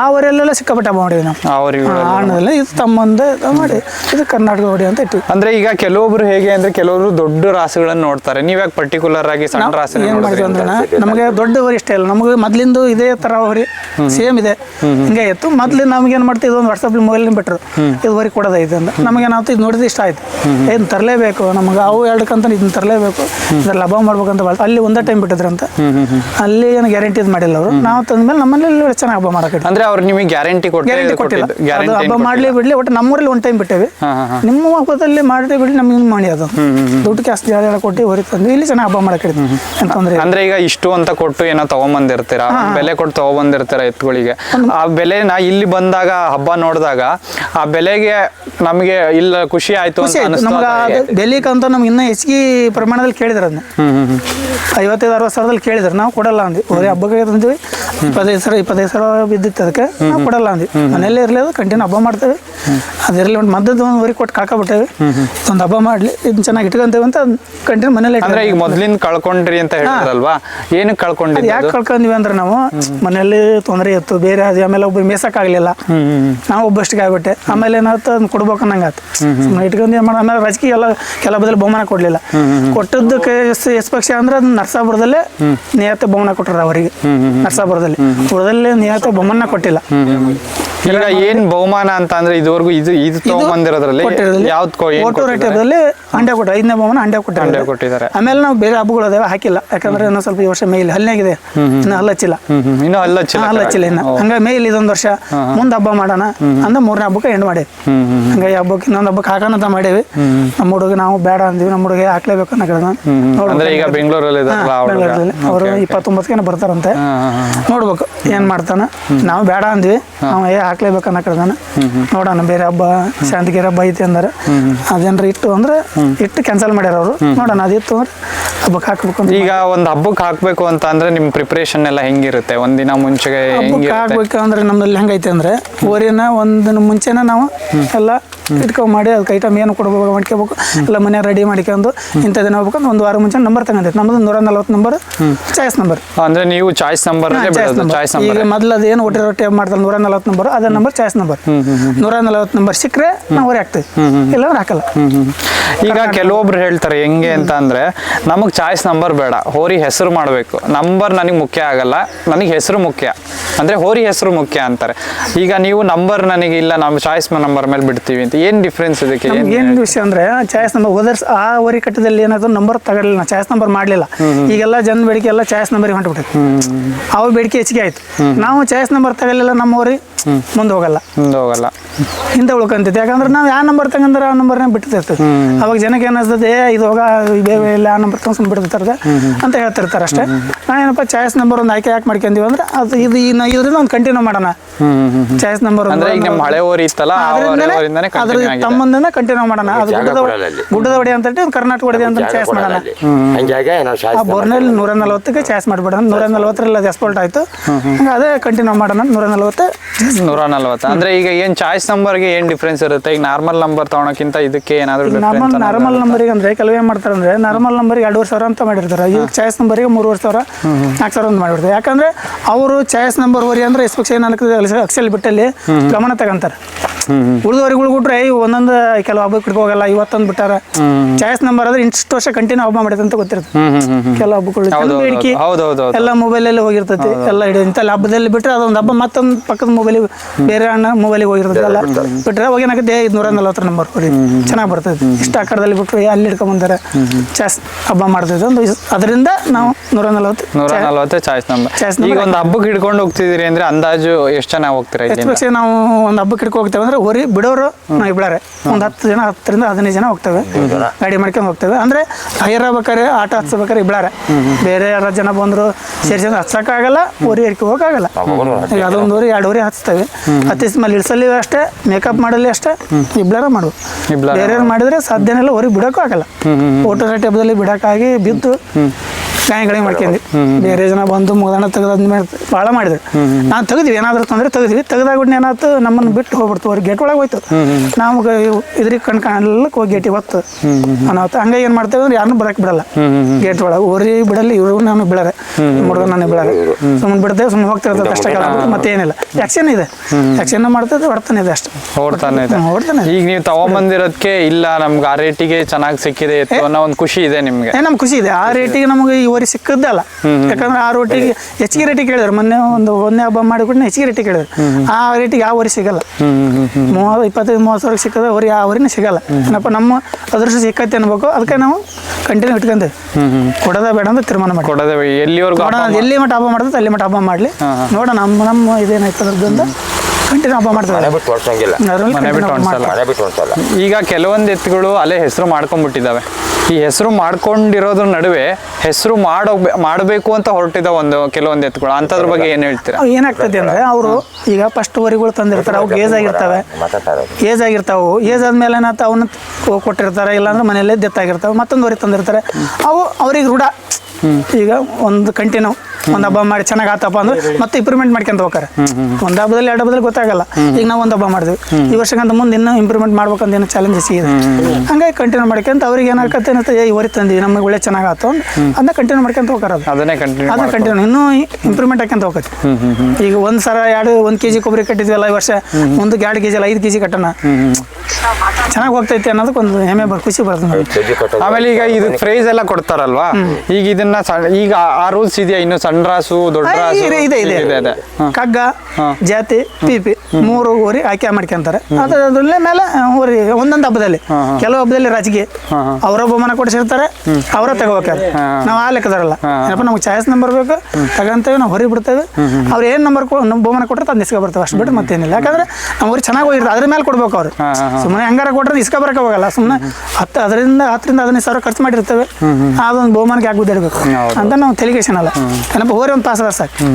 ಆ ವರಿಯಲ್ಲೆಲ್ಲ ಸಿಕ್ಕಾಪಟ್ಟೆ ಹಬ್ಬ ಮಾಡಿದ್ವಿ ನಾವು. ಊರಿಗೆ ಇದು ತಮ್ಮಂದ ಮಾಡಿ ಇದು ಕರ್ನಾಟಕ ಹೊಡಿ ಅಂತ ಇಟ್ಟು ಅಂದ್ರೆ ಈಗ ಕೆಲವೊಬ್ರು ಹೇಗೆ ಅಂದ್ರೆ ಕೆಲವರು ದೊಡ್ಡ ರಾಸುಗಳನ್ನು ನೋಡ್ತಾರೆ. ನೀವ್ಯಾಕೆ ಪರ್ಟಿಕ್ಯುಲರ್ ಆಗಿ ಸಣ್ಣ ರಾಸಿನ ಏನ್ ಮಾಡಿದ್ವಿ ಅಂದ್ರೆ ನಮಗೆ ದೊಡ್ಡ ವರಿ ಇಷ್ಟ ಇಲ್ಲ ನಮಗೆ ಮೊದ್ಲಿಂದು ಇದೇ ತರ ವರಿ ಸೇಮ್ ಇದೆ. ಹಿಂಗೆ ಇತ್ತು. ಮೊದ್ಲು ನಮ್ಗೆ ಏನು ಮಾಡ್ತೀವಿ ಒಂದು ವಾಟ್ಸಪ್ ಮೊಬೈಲ್ ಬಿಟ್ರು. ಇದು ವರಿ ಕೊಡದ ಇದೆ ಅಂತ ನಮಗೆ ನಾವ್ ಇದು ನೋಡಿದ್ರೆ ಇಷ್ಟ ಆಯ್ತು. ಏನು ತರಲೇಬೇಕು ನಮಗೆ ಅವು ಎರಡಕ್ಕಂತ ಇದನ್ನ ತರಲೇಬೇಕು. ಇದ್ರ ಲಾಭ ಮಾಡ್ಬೇಕಂತ ಅಲ್ಲಿ ಒಂದೇ ಟೈಮ್ ಬಿಟ್ಟಿದ್ರಂತ ಅಲ್ಲಿ ಏನು ಗ್ಯಾರಂಟಿ ಇದು ಮಾಡಿಲ್ಲ ಅವರು. ನಾವು ತಂದ್ಮೇಲೆ ನಮ್ಮಲ್ಲಿ ಚೆನ್ನಾಗಿ ಹಬ್ಬ ಮಾಡಕ್ಕೆ ಅಂದ್ರೆ ಅವ್ರು ನಿಮಗೆ ಗ್ಯಾರಂಟಿ ಗ್ಯಾರಂಟಿ ಕೊಟ್ಟಿಲ್ಲ. ಅದು ಹಬ್ಬ ಮಾಡ್ಲಿ ಬಿಡ್ಲಿ ಒಟ್ಟು ನಮ್ಮೂರಲ್ಲಿ ಒಂದು ಟೈಮ್ ಬಿಟ್ಟೇವೆ. ನಿಮ್ಮ ಹಬ್ಬದಲ್ಲಿ ಮಾಡಿ ಬಿಡ್ಲಿ ನಮ್ಗೆ ಹಿಂಗೆ ಮಾಡಿ ಅದು. ದುಡ್ಡು ಜಾಸ್ತಿ ಜಾಗ ಕೊಟ್ಟು ಹೊರಗೆ ತಂದು ಇಲ್ಲಿ ಚೆನ್ನಾಗಿ ಹಬ್ಬ ಅಂತಂದ್ರೆ ಅಂದ್ರೆ ಈಗ ಇಷ್ಟು ಅಂತ ಕೊಟ್ಟು ಏನೋ ತಗೊಂಬಂದಿರ್ತೀರಾ? ಬೆಲೆ ಕೊಟ್ಟು ತಗೊಂಬಂದಿರ್ತೀರಾ ಎತ್ತುಗಳಿಗೆ? ಆ ಬೆಲೆನ ಇಲ್ಲಿ ಬಂದಾಗ ಹಬ್ಬ ನೋಡಿದಾಗ ಆ ಬೆಲೆಗೆ ನಮಗೆ ಇಲ್ಲ ಖುಷಿ ಆಯ್ತು ಅಂತ ಬೆಲಿಕಂತ ನಮ್ಗೆ ಇನ್ನೂ ಹೆಚ್ಚಿಗೆ ಪ್ರಮಾಣದಲ್ಲಿ ಕೇಳಿದ್ರು ಅದನ್ನ. ಐವತ್ತೈದು ಅರವತ್ತು ಸಾವಿರದಲ್ಲಿ ಕೇಳಿದ್ರು. ನಾವು ಕೊಡಲ್ಲ ಅಂದ್ವಿ. ಬರೀ ಹಬ್ಬಕ್ಕೆ ತಂದ್ವಿ. ಇಪ್ಪತ್ತೈದು ಸಾವಿರ ಇಪ್ಪತ್ತೈದು ಸಾವಿರ ಬಿದ್ದಿತ್ತು ಅದಕ್ಕೆ. ನಾವು ಕೊಡಲ್ಲ ಅಂದ್ವಿ. ಮನೆಯಲ್ಲೇ ಇರಲಿ ಅದು ಕಂಟಿನ್ಯೂ ಹಬ್ಬ ಮಾಡ್ತೇವೆ. ಅದಿರಲಿ ಒಂದು ಮದ್ದದ್ದು ಒಂದು ವರಿ ಕೊಟ್ಟು ಕಾಕಾಬಿಟ್ಟೇವೆ ಒಂದು ಹಬ್ಬ ಮಾಡಲಿ ಇದನ್ನ ಚೆನ್ನಾಗಿ ಇಟ್ಕೊಂತೇವೆ ಅಂತ ಕಂಟಿನ್ಯೂ ಮನೇಲಿ ಈಗ ಮೊದಲಿಂದ ಕಳ್ಕೊಂಡ್ರಿ ಅಂತ ಹೇಳಿದ್ರಲ್ವಾ? ಏನು ಕಳ್ಕೊಂಡಿದ್ದು ಯಾಕೆ ಕಳ್ಕೊಂಡ್ವಿ ಅಂದ್ರೆ ನಾವು ಮನೆಯಲ್ಲಿ ತೊಂದರೆ ಇತ್ತು ಬೇರೆ ಅದು ಆಮೇಲೆ ಒಬ್ಬ ಆಗ್ಲಿಲ್ಲ. ನಾವು ಒಬ್ಬಷ್ಟಿಗೆ ಆಗ್ಬಿಟ್ಟೆ. ಆಮೇಲೆ ಏನಾಯ್ತು ಅದನ್ನ ಕೊಡ್ಬೇಕು ಅನ್ನಂಗಾತು ಇಟ್ಕೊಂಡು ಏನ್ ಮಾಡ ಆಮೇಲೆ ರಾಜಕೀಯ ಎಲ್ಲ ಕೆಲ ಬದಲು ಬಹುಮಾನ ಕೊಡ್ಲಿಲ್ಲ. ಕೊಟ್ಟದ್ದಕ್ಕೆ ಎಷ್ಟು ಎಷ್ಟು ಪಕ್ಷ ಅಂದ್ರೆ ಅದು ನರ್ಸಾಪುರದಲ್ಲೇ ನಿಯತ ಬಹುಮಾನ ಕೊಟ್ಟರು ಅವರಿಗೆ. ನರ್ಸಾಪುರದಲ್ಲಿ. ಪುರದಲ್ಲಿ ನಿಯತ ಬಹುಮಾನ ಕೊಟ್ಟಿಲ್ಲ. ಈಗ ಏನ್ ಬಹುಮಾನ ಅಂತ ಅಂದ್ರೆ ಇದುವರೆಗೂ ಇದು ಇದು ತಗೊಂಬಂದಿರೋದ್ರಲ್ಲಿ ಯಾವ್ದು ಫೋಟೋ ಓಟೋ ಕೊಟ್ಟಿದ್ದಾರೆ? ಅಂಡೆ ಕೊಟ್ಟ ಐದನೇ ಬಹುಮಾನ ಅಂಡೆ ಕೊಟ್ಟಿದ್ದಾರೆ. ಅಂಡೆ ಕೊಟ್ಟಿದ್ದಾರೆ. ಆಮೇಲೆ ನಾವು ಬೇರೆ ಹಬ್ಬಗಳು ಅದಾವೆ ಹಾಕಿಲ್ಲ. ಯಾಕಂದ್ರೆ ಇನ್ನೊಂದು ಸ್ವಲ್ಪ ಈ ವರ್ಷ ಮೇಲ್ ಹಲ್ಲಾಗಿದೆ ಇನ್ನು ಹಲ್ಲಚ್ಚಿಲ್ಲ. ಇನ್ನು ಹಲ್ಲಚ್ಚಿಲ್ಲ ಹಲ್ಲಚ್ಚಿಲ್ಲ ಇನ್ನು. ಹಂಗ ಮೇಲ್ ಇದೊಂದು ವರ್ಷ ಮುಂದೆ ಹಬ್ಬ ಮಾಡೋಣ ಅಂದ ಮೂರನೇ ಹಬ್ಬಕ್ಕೆ ಎಂಡ್ ಮಾಡಿ. ಹ್ಮ್ ಹ್ಮ್ ಹಂಗಾಗಿ ಹಬ್ಬಕ್ಕೆ ಇನ್ನೊಂದು ಹಬ್ಬಕ್ಕೆ ಹಾಕೋಣ ಅಂತ ಮಾಡೇವಿ. ನಮ್ಮ ಹುಡುಗ ನಾವು ಬೇಡ ಅಂದ್ವಿ ನಮ್ಮ ಹುಡುಗ ಹಾಕ್ಲೇಬೇಕು ಅನ್ನೋ ಅಂದ್ರೆ ಈಗ ಬೆಂಗಳೂರಲ್ಲಿ. ಅವರು. ಇಪ್ಪತ್ತೊಂಬತ್ತಕ್ಕೆ ಬರ್ತಾರಂತೆ. ನೋಡ್ಬೇಕು ಏನ್ ಮಾಡ್ತಾನ. ನಾವು ಬೇಡ ಅಂದ್ವಿ. ನಾವು ಹಾಕ್ಲೇಬೇಕು ಅನ್ನೋ ಕಡೆ ನೋಡೋಣ ಬೇರೆ ಹಬ್ಬ ಶಾಂತಿಗಿರಿ ಹಬ್ಬ ಐತಿ ಅಂದ್ರೆ. ಅದೇನ್ರ ಇಟ್ಟು ಅಂದ್ರೆ ಇಟ್ಟು ಕ್ಯಾನ್ಸಲ್ ಮಾಡ್ಯಾರ ಅವರು. ನೋಡೋಣ ಅದಿತ್ತು ಅಂದ್ರೆ ಹಬ್ಬಕ್ಕೆ ಹಾಕ್ಬೇಕು ಈಗ ಒಂದು ಹಬ್ಬಕ್ಕೆ ಹಾಕ್ಬೇಕು ಅಂತ ಅಂದ್ರೆ ನಿಮ್ ಪ್ರಿಪರೇಷನ್ ಎಲ್ಲ ಹೆಂಗಿರುತ್ತೆ? ಒಂದಿನ ಮುಂಚೆಗೆ ಹಬ್ಬಕ್ಕೆ ಹೆಂಗಿರುತ್ತೆ? ಹಾಕ್ಬೇಕಂದ್ರೆ ನಮ್ಮಲ್ಲಿ ಹೆಂಗೈತೆ ಅಂದ್ರೆ ಊರಿನ ಒಂದಿನ ಮುಂಚೆನೇ ನಾವು ಎಲ್ಲ ಇಟ್ಕೊಂಡ್ ಮಾಡಿ ಅದಕ್ಕೆ ಐಟಮ್ ಏನು ಕೊಡ್ಬೇಕು ಮಾಡ್ಕೋಬೇಕು ಎಲ್ಲ ಮನೆ ರೆಡಿ ಮಾಡ್ಕೊಂಡು ಇಂಥ ದಿನ ಹೋಗ್ಬೇಕಂತ ಒಂದು ವಾರ ಮುಂಚೆ ನಂಬರ್ ತಗೊಂಡೈತೆ ನಮ್ಮದು ನೂರ ನಲ್ವತ್ತು ನಂಬರ್ ಚಾಯ್ಸ್ ನಂಬರ್ ಅಂದ್ರೆ ನೀವು ಚಾಯ್ಸ್ ನಂಬರ್ ಚಾಯ್ಸ್ ಈಗ ನಂಬರ್ ಮೊದಲು ಅದೇನು ಒಟ್ಟಿರೋ ರೊಟ್ಟಿ ಮಾಡ್ತಾರೆ ನೂರ ನಲ್ವತ್ತು ನಂಬರ್ ಅದೇ ನಂಬರ್ ಚಾಯ್ಸ್ ನಂಬರ್ ನೂರ ನಲ್ವತ್ತು ನಂಬರ್ ಸಿಕ್ಕರೆ ನಾವು ಹೊರೆ ಹಾಕ್ತೀವಿ. ಇಲ್ಲಾಂದ್ರೆ ಹಾಕಲ್ಲ. ಈಗ ಕೆಲವೊಬ್ರು ಹೇಳ್ತಾರೆ ಹೆಂಗೆ ಅಂತ ಅಂದ್ರೆ ನಮಗ್ ಚಾಯ್ಸ್ ನಂಬರ್ ಬೇಡ. ಹೋರಿ ಹೆಸರು ಮಾಡಬೇಕು. ನಂಬರ್ ನನಗೆ ಮುಖ್ಯ ಆಗಲ್ಲ. ನನಗೆ ಹೆಸರು ಮುಖ್ಯ. ಅಂದ್ರೆ ಹೋರಿ ಹೆಸರು ಮುಖ್ಯ ಅಂತಾರೆ. ಈಗ ನೀವು ನಂಬರ್ ನನಗೆ ಇಲ್ಲ ನಮ್ಮ ಚಾಯ್ಸ್ ನಂಬರ್ ಮೇಲೆ ಬಿಡ್ತೀವಿ ಅಂತ. ಏನು ಡಿಫ್ರೆನ್ಸ್ ಇದಕ್ಕೆ? ಏನ್ ವಿಷಯ ಅಂದ್ರೆ ಚಾಯ್ಸ್ ನಂಬರ್ ಓದರ್ಸ್ ಆ ಹೋರಿ ಕಟ್ಟದಲ್ಲಿ ಏನಾದರೂ ನಂಬರ್ ತಗೊಳ್ಳಿಲ್ಲ. ಚಾಯ್ಸ್ ನಂಬರ್ ಮಾಡಲಿಲ್ಲ. ಈಗೆಲ್ಲ ಜನ ಬೇಡಿಕೆ ಎಲ್ಲ ಚಾಯ್ಸ್ ನಂಬರ್ ಹೊಂಟ್ಬಿಟ್ಟೈತೆ ಅವು ಬೇಡಿಕೆ ಹೆಚ್ಚಿಗೆ ಆಯ್ತು. ನಾವು ಚಾಯ್ಸ್ ನಂಬರ್ ತಗೊಳ್ಳಿಲ್ಲ ನಮ್ಮವ್ರಿ ಮುಂದೆ ಹೋಗಲ್ಲ ಮುಂದೆ ಹೋಗಲ್ಲ ಹಿಂದೆ ಉಳ್ಕೊಂತೈತಿ ಯಾಕಂದ್ರೆ ನಾವು ಯಾವ ನಂಬರ್ ತಗೊಂಡ್ರೆ ಆ ನಂಬರ್ನೇ ಬಿಟ್ಟಿರ್ತೈತೆ ಅವಾಗ ಜನಕ್ಕೆ ಏನಿಸ್ತದೆ ಏ ಇದು ಹೋಗ ಬೇಗ ಇಲ್ಲ ಆ ನಂಬರ್ ತಗೊಂಡ್ ಬಿಡ್ತಿರ್ತಾರೆ. ಅಂತ ಹೇಳ್ತಿರ್ತಾರೆ ಅಷ್ಟೇ. ನಾ ಏನಪ್ಪ ಚಾಯ್ಸ್ ನಂಬರ್ ಒಂದು ಆಯ್ಕೆ ಯಾಕೆ ಮಾಡ್ಕೊಂಡಿವಿ ಅಂದ್ರೆ ಅದು ಇದು ಇನ್ನು ಇದರಿಂದ ಒಂದು ಕಂಟಿನ್ಯೂ ಮಾಡೋಣ. ಚಾಯ್ಸ್ ನಂಬರ್ ಅಂದ್ರೆ ಈಗ ನಮ್ಮ ಹಳೆ ಹೋರಿ ಇತ್ತಲ್ಲ ಅದ್ರ ಕಂಟಿನ್ಯೂ ಕಂಟಿನ್ಯೂ ಮಾಡೋಣ. ಅದು ಗುಡ್ಡದ. ಗುಡ್ಡದ ಒಡೆ ಅಂತ ಹೇಳಿ ಒಂದು ಕರ್ನಾಟಕ ಒಡೆ ಅಂತ ಚಾಯ್ಸ್ ಮಾಡೋಣ. ಆ ಬೋರ್ನಲ್ಲಿ ನೂರ ನಲವತ್ತಕ್ಕೆ ಚಾಯ್ಸ್ ಮಾಡಿಬಿಡೋಣ. ನೂರ ನಲವತ್ತರಲ್ಲಿ ಅದು ಎಕ್ಸ್ಪೋರ್ಟ್ ಆಯ್ತು ಹಂಗೆ ಅದೇ ಕಂಟಿನ್ಯೂ ಮಾಡೋಣ. ನೂರ ನಲ್ವತ್ತು ನೂರ ನಲ್ವತ್ತು ಅಂದ್ರೆ ಈಗ ಏನ್ ಚಾಯ್ಸ್ ನಂಬರ್ಗೆ ಏನ್ ಡಿಫ್ರೆನ್ಸ್ ಇರುತ್ತೆ? ಈಗ ನಾರ್ಮಲ್ ನಂಬರ್ ತಗೊಳಕ್ಕಿಂತ ಇದಕ್ಕೆ ಏನಾದ್ರು ನಾರ್ಮಲ್ ನಾರ್ಮಲ್ ನಂಬರಿಗೆ ಅಂದ್ರೆ ಕೆಲವು ಏನು ಮಾಡ್ತಾರೆ ಅಂದ್ರೆ ನಾರ್ಮಲ್ ನಂಬರಿಗೆ ಎರಡೂವರೆ ಸಾವಿರ ಅಂತ ಮಾಡಿರ್ತಾರೆ. ಈಗ ಚಾಯ್ಸ್ ನಂಬರಿಗೆ ಮೂರುವರೆ ಸಾವಿರ ನಾಲ್ಕು ಸಾವಿರ ಅಂತ ಮಾಡಿರ್ತಾರೆ ಯಾಕಂದ್ರೆ ಅವರು ಚಾಯ್ಸ್ ನಂಬರ್ ವರಿ ಅಂದ್ರೆ ಅಕ್ಷಲ್ ಅಕ್ಸಲ್ ಬಿಟ್ಟಲ್ಲಿ ಗಮನ ತಗೊಂತಾರೆ. ಉಳಿದವರಿಗಳು ಬಿಟ್ರೆ ಒಂದೊಂದು ಕೆಲವು ಹಬ್ಬಕ್ಕೆ ಹಿಡ್ಕೊ ಹೋಗಲ್ಲ ಇವತ್ತೊಂದು ಬಿಟ್ಟಾರ ಚಾಯ್ಸ್ ನಂಬರ್ ಆದ್ರೆ ಇಷ್ಟು ವರ್ಷ ಕಂಟಿನ್ಯೂ ಹಬ್ಬ ಮಾಡಿದೆ ಅಂತ ಗೊತ್ತಿರುತ್ತೆ. ಕೆಲವು ಹಬ್ಬಗಳು ಬೇಡಿಕೆ. ಎಲ್ಲ ಮೊಬೈಲಲ್ಲಿ ಹೋಗಿರ್ತೈತಿ ಎಲ್ಲ ಹಿಡಿದು ಇಂಥಲ್ಲಿ ಹಬ್ಬದಲ್ಲಿ ಬಿಟ್ಟರೆ ಅದೊಂದು ಹಬ್ಬ ಮತ್ತೊಂದು ಪಕ್ಕದ ಮೊಬೈಲಿಗೆ ಬೇರೆ ಅಣ್ಣ ಮೊಬೈಲಿಗೆ ಹೋಗಿರ್ತದಲ್ಲ ಬಿಟ್ರೆ ಹೋಗಿ ಅವಾಗ ಏನಾಗುತ್ತೆ ನೂರ ನಲ್ವತ್ತರ ನಂಬರ್ ಕೊಡಿ. ಚೆನ್ನಾಗಿ ಬರ್ತದೆ. ಇಷ್ಟ ಆಕಾರದಲ್ಲಿ ಬಿಟ್ಟರು ಅಲ್ಲಿ ಹಿಡ್ಕೊಂಬಂದಾರೆ ಚಾಸ್ ಹಬ್ಬ ಮಾಡ್ತಿದ್ವಿ ಒಂದು ಅದರಿಂದ ನಾವು ನೂರ ನಲ್ವತ್ತು ನೂರ ನಲ್ವತ್ತು ಚಾಯ್ಸ್ ನಂಬರ್ ಚಾಯ್ಸ್ ಈಗ ಒಂದು ಹಬ್ಬಕ್ಕೆ ಹಿಡ್ಕೊಂಡು ಹೋಗ್ತಿದ್ದೀರಿ ಅಂದ್ರೆ ಅಂದಾಜು ಎಷ್ಟು ಜನ ಹೋಗ್ತೀರಾ ಎಷ್ಟು ನಾವು ಒಂದು ಹಬ್ಬಕ್ಕೆ ಹಿಡ್ಕೊ ಹೋಗ್ತೇವೆ ಅಂದ್ರೆ ಹೊರಿ ಬಿಡೋರು ನಾವು ಇಬ್ಬಳಾರೆ ಒಂದು ಹತ್ತು ಜನ ಹತ್ತರಿಂದ ಹದಿನೈದು ಜನ ಹೋಗ್ತೇವೆ. ಗಾಡಿ ಮಾಡ್ಕೊಂಡು ಹೋಗ್ತೇವೆ. ಅಂದ್ರೆ ಹೈರ್ ಆಗ್ಬೇಕಾರೆ ಆಟ ಹಚ್ಬೇಕಾರೆ ಇಬ್ಬಳಾರೆ ಬೇರೆ ಯಾರ ಜನ ಬಂದ್ರು ಸೇರಿಸಿ ಹಚ್ಚಕ್ಕಾಗಲ್ಲ ಹೊರಿ ಹಿಡ್ಕೊ ಹೋಗಕ್ಕಾಗಲ್ಲ ಈಗ ಅದೊಂದು ಊರಿ ಎರಡು ಊರಿ ಹಚ್ತೇವೆ ಹತ್ತಿಸ್ ಮೇಲೆ ಇಳಿಸಲಿ ಅಷ್ಟೇ ಮೇಕಪ್ ಮಾಡಲಿ ಅಷ್ಟೇ ಇಬ್ಲರ ಮಾಡುವ ಬೇರೆಯವ್ರು ಬೇರೆ ಮಾಡಿದ್ರೆ ಸಾಧ್ಯನೆಲ್ಲ ಹೊರಗೆ ಬಿಡೋಕ್ಕೂ ಆಗಲ್ಲ. ಓಟೋ ಟೇಬದಲ್ಲಿ ಬಿಡೋಕ್ಕಾಗಿ ಬಿದ್ದು ಗಾಯಗಳಿಗೆ ಮಾಡ್ಕೊಂಡ್ವಿ. ಬೇರೆ ಜನ ಬಂದು ಮುಗದಾಣ ತೆಗೆದ ಭಾಳ ಮಾಡಿದ್ರು. ನಾವು ತೆಗೆದ್ವಿ ಏನಾದರೂ ತೊಂದರೆ ತೆಗೆದ್ವಿ. ತೆಗೆದಾಗ್ಬಿಟ್ಟು ಏನಾಯ್ತು ನಮ್ಮನ್ನು ಬಿಟ್ಟು ಹೋಗ್ಬಿಡ್ತು. ಅವ್ರಿಗೆ ಗೇಟ್ ಒಳಗೆ ಹೋಯ್ತು ನಮ್ಗೆ ಇದ್ರಿಗೆ ಕಣ್ ಕಾಣಲಿಕ್ಕೆ ಹೋಗಿ ಗೇಟಿಗೆ ಹೊತ್ತು. ಅನಾಹುತ. ಹಂಗೆ ಏನು ಮಾಡ್ತೇವೆ ಅಂದ್ರೆ ಯಾರನ್ನೂ ಬರಕ್ಕೆ ಬಿಡಲ್ಲ. ಗೇಟ್ ಒಳಗೆ ಊರಿ ಬಿಡಲ್ಲ ಇವರು ನಾನು ಬಿಡಾರೆ. ಹುಡುಗ ನಾನು ಬಿಡಾರೆ. ಸುಮ್ಮನೆ ಬಿಡ್ತೇವೆ ಸುಮ್ಮನೆ ಹೋಗ್ತಿರ್ತದೆ ಅಷ್ಟೇ ಕಾಲ ಏನಿಲ್ಲ ಮತ್ತೇನಿಲ್ಲ. ಆ್ಯಕ್ಷನ್ ಇದೆ. ಆಕ್ಷನ್ ಮಾಡ್ತದೆ ಹೊಡ್ತಾನೆ ಇದೆ ಅಷ್ಟೇ. ಓಡ್ತಾನೆ ಇದೆ. ಓಡ್ತಾನೆ. ಈಗ ನೀವು ತಗೊಂಬಂದಿರೋದಕ್ಕೆ ಇಲ್ಲ ನಮ್ಗೆ ಆ ರೇಟಿಗೆ ಚೆನ್ನಾಗಿ ಸಿಕ್ಕಿದೆ ಅನ್ನೋ ಒಂದು ಖುಷಿ ಇದೆ ನಿಮಗೆ. ಏ ನಮ್ಗೆ ಖುಷಿ ಇದೆ. ಆ ರೇಟಿಗೆ ನಮಗೆ ಈ ವರಿ ಸಿಕ್ಕದ್ದಲ್ಲ ಯಾಕಂದ್ರೆ ಆ ರೋಟಿಗೆ ಹೆಚ್ಚಿಗೆ ರೇಟಿಗೆ ಕೇಳಿದ್ರು. ಮೊನ್ನೆ ಒಂದು ಒಂದೇ ಹಬ್ಬ ಮಾಡಿಬಿಟ್ಟು ಹೆಚ್ಚಿಗೆ ರೇಟಿಗೆ ಕೇಳಿದ್ರು. ಆ ರೇಟಿಗೆ ಯಾವ ವರಿ ಸಿಗಲ್ಲ. ಮೂವತ್ತು ಇಪ್ಪತ್ತೈದು ಮೂವತ್ತು ಸಾವಿರ ಸಿಕ್ಕದ ಅವ್ರು ಯಾವ ಊರಿನ ಸಿಗಲ್ಲ. ಏನಪ್ಪ ನಮ್ಮ ಅದೃಷ್ಟ ಸಿಕ್ಕತ್ತೆ ಅನ್ಬೇಕು. ಅದಕ್ಕೆ ನಾವು ಕಂಟಿನ್ಯೂ ಇಟ್ಕೊಂತೀವಿ. ಕೊಡದ ಬೇಡ ಅಂತ ತೀರ್ಮಾನ ಮಾಡಿ ಕೊಡೋದೇ ಎಲ್ಲಿವರೆಗೂ ಎಲ್ಲಿ ಮಟ್ಟ ಹಬ್ಬ ಮಾಡ್ತದೆ ಅಲ್ಲಿ ಮಟ್ಟ ಹಬ್ಬ ಮಾಡಲಿ. ನೋಡೋಣ ನಮ್ಮ ನಮ್ಮ ಇದೇನಾಯ್ತದ್ರದ್ದು ಅಂತ ಕಂಟಿನ್ಯೂ ಹಬ್ಬ ಮಾಡ್ತಾರೆ ಮನೆ ಬಿಟ್ಟು ಮನೆ ಬಿಟ್ಟು. ಮನೆ ಬಿಟ್ಟು ಈಗ ಕೆಲವೊಂದು ಎತ್ತುಗಳು ಅಲ್ಲೇ ಹೆಸರು ಮಾಡ್ಕೊಂಡ್ಬಿಟ್ಟಿದ್ದಾವೆ ಈ ಹೆಸರು ಮಾಡ್ಕೊಂಡಿರೋದ್ರ ನಡುವೆ ಹೆಸರು ಮಾಡೋ ಮಾಡಬೇಕು ಅಂತ ಹೊರಟಿದ ಒಂದು ಕೆಲವೊಂದು ಎತ್ತುಗಳು. ಅಂಥದ್ರ ಬಗ್ಗೆ ಏನು ಹೇಳ್ತೀರಾ? ಏನಾಗ್ತದೆ ಅಂದ್ರೆ ಅವರು ಈಗ ಫಸ್ಟ್ ವರಿಗಳು ತಂದಿರ್ತಾರೆ. ಅವು ಏಜ್ ಆಗಿರ್ತವೆ. ಏಜ್ ಆಗಿರ್ತಾವೆ. ಏಜ್ ಆದ್ಮೇಲೆ ಏನಾಯ್ತು? ಅವನ್ನ ಕೊಟ್ಟಿರ್ತಾರೆ. ಇಲ್ಲಾಂದ್ರೆ ಮನೆಯಲ್ಲೇ ಡೆತ್ ಆಗಿರ್ತಾವೆ ಮತ್ತೊಂದು ವರಿ ತಂದಿರ್ತಾರೆ. ಅವು ಅವ್ರಿಗೆ ರೂಢ. ಈಗ ಒಂದು ಕಂಟಿನ್ಯೂ ಒಂದು ಹಬ್ಬ ಮಾಡಿ ಚೆನ್ನಾಗಿ ಆತಪ್ಪ ಅಂದ್ರೆ ಮತ್ತೆ ಇಂಪ್ರೂವ್ಮೆಂಟ್ ಮಾಡ್ಕೊಂತ ಹೋಗ್ತಾರೆ. ಒಂದ್ ಹಬ್ಬದಲ್ಲಿ ಎರಡು ಹಬ್ಬದಲ್ಲಿ ಗೊತ್ತಾಗಲ್ಲ. ಈಗ ನಾವು ಒಂದು ಹಬ್ಬ ಮಾಡಿದ್ವಿ ಈ ವರ್ಷಕ್ಕಂತ ಮುಂದೆ ಇನ್ನೂ ಇಂಪ್ರೂವ್ಮೆಂಟ್ ಮಾಡ್ಬೇಕಂತ ಏನೋ ಚಾಲೆಂಜಸ್ ಇದೆ. ಹಂಗಾಗಿ ಕಂಟಿನ್ಯೂ ಮಾಡ್ಕೊಂತ ಅವ್ರಿಗೆ ಏನಾಗತ್ತೆ ಏ ಈ ತಂದಿ ತಂದ್ವಿ ನಮಗೆ ಒಳ್ಳೆ ಚೆನ್ನಾಗಿ ಆತು ಅಂತ ಅದನ್ನ ಕಂಟಿನ್ಯೂ ಮಾಡ್ಕೊಂತ ಹೋಗ್ತಾರೆ ಅದು ಅದನ್ನೇ ಕಂಟಿನ್ಯೂ ಅದನ್ನ ಕಂಟಿನ್ಯೂ ಇನ್ನೂ ಇಂಪ್ರೂವ್ಮೆಂಟ್ ಹಾಕ್ಯಂತ ಹೋಗತ್ತೆ ಈಗ ಒಂದ್ ಸರ ಎರಡು ಒಂದ್ ಕೆ ಜಿ ಕೊಬ್ಬರಿ ಕಟ್ಟಿದ್ವಲ್ಲ ಈ ವರ್ಷ ಮುಂದಕ್ಕೆ ಎರಡು ಕೆ ಜಿ ಅಲ್ಲ ಐದು ಕೆ ಜಿ ಕಟ್ಟೋಣ ಚೆನ್ನಾಗಿ ಹೋಗ್ತೈತೆ ಅನ್ನೋದಕ್ಕೆ ಒಂದು ಹೆಮ್ಮೆ ಬರ್ ಖುಷಿ ಬರ್ತದೆ. ಕೆಜಿ ಆಮೇಲೆ ಈಗ ಇದು ಪ್ರೈಸ್ ಎಲ್ಲ ಕೊಡ್ತಾರಲ್ವಾ? ಈಗ ಇದನ್ನ ಸಣ್ಣ ಈಗ ಆ ರೂಲ್ಸ್ ಇದೆಯಾ? ಇನ್ನು ಸಣ್ಣ ರಾಸು ದೊಡ್ಡ ಆ, ರಾಸು ಇದೆ. ಇದೆ ಇದೆ ಇದೆ. ಇದೆ ಕಗ್ಗ ಜಾತಿ ಪಿಪಿ ಮೂರು ಊರಿ ಆಯ್ಕೆ ಮಾಡ್ಕೊಂತಾರೆ. ಅದ್ರಲ್ಲೇ ಮೇಲೆ ಊರಿ ಒಂದೊಂದು ಹಬ್ಬದಲ್ಲಿ. ಕೆಲವು ಹಬ್ಬದಲ್ಲಿ ರಾಜಕೀಯ. ಅವರ ಬಹುಮಾನ ಕೊಡಿಸಿರ್ತಾರೆ ಅವರ ತಗೋಬೇಕಾರೆ ನಾವು ಆ ಲೆಕ್ಕದಾರಲ್ಲ. ಏನಪ್ಪ ನಮ್ಗೆ ಚಾಯ್ಸ್ ನಂಬರ್ ಬೇಕು? ತಗಂತೇವೆ ನಾವು ಹೊರಿ ಬಿಡ್ತೇವೆ. ಅವ್ರು ಏನು ನಂಬರ್ ಬಹುಮಾನ ಕೊಟ್ಟರೆ ತಂದು ಇಸ್ಕೊ ಬರ್ತೇವೆ. ಅಷ್ಟು ಬಿಟ್ಟು ಮತ್ತೇನಿಲ್ಲ. ಯಾಕಂದ್ರೆ ನಮ್ಮ ಊರಿ ಚೆನ್ನಾಗಿ ಹೋಗಿರ್ತಾರೆ ಅದ್ರ ಮೇಲೆ ಕೊಡ್ಬೇಕು ಅವ್ರು. ಸುಮ್ಮನೆ ಹಂಗಾರ ಕೊಟ್ರೆ ಇಸ್ಕೊ ಬರಕ ಹೋಗಲ್ಲ. ಸುಮ್ಮನೆ ಹತ್ತು ಅದರಿಂದ ಹತ್ತರಿಂದ ಹದಿನೈದು ಸಾವಿರ ಖರ್ಚು ಮಾಡಿರ್ತೇವೆ. ಅದೊಂದು ಬಹುಮಾನಕ್ಕೆ ಯಾಕೆ ಗುದ್ದಾಡ್ಬೇಕು? ಅಂತ ನಾವು ತೆಲಿಗೇಶನ್ ಅಲ್ಲ ಏನಪ್ಪ ಹೋರಿ ಒಂದು ತಾಸದ ಸಾಕು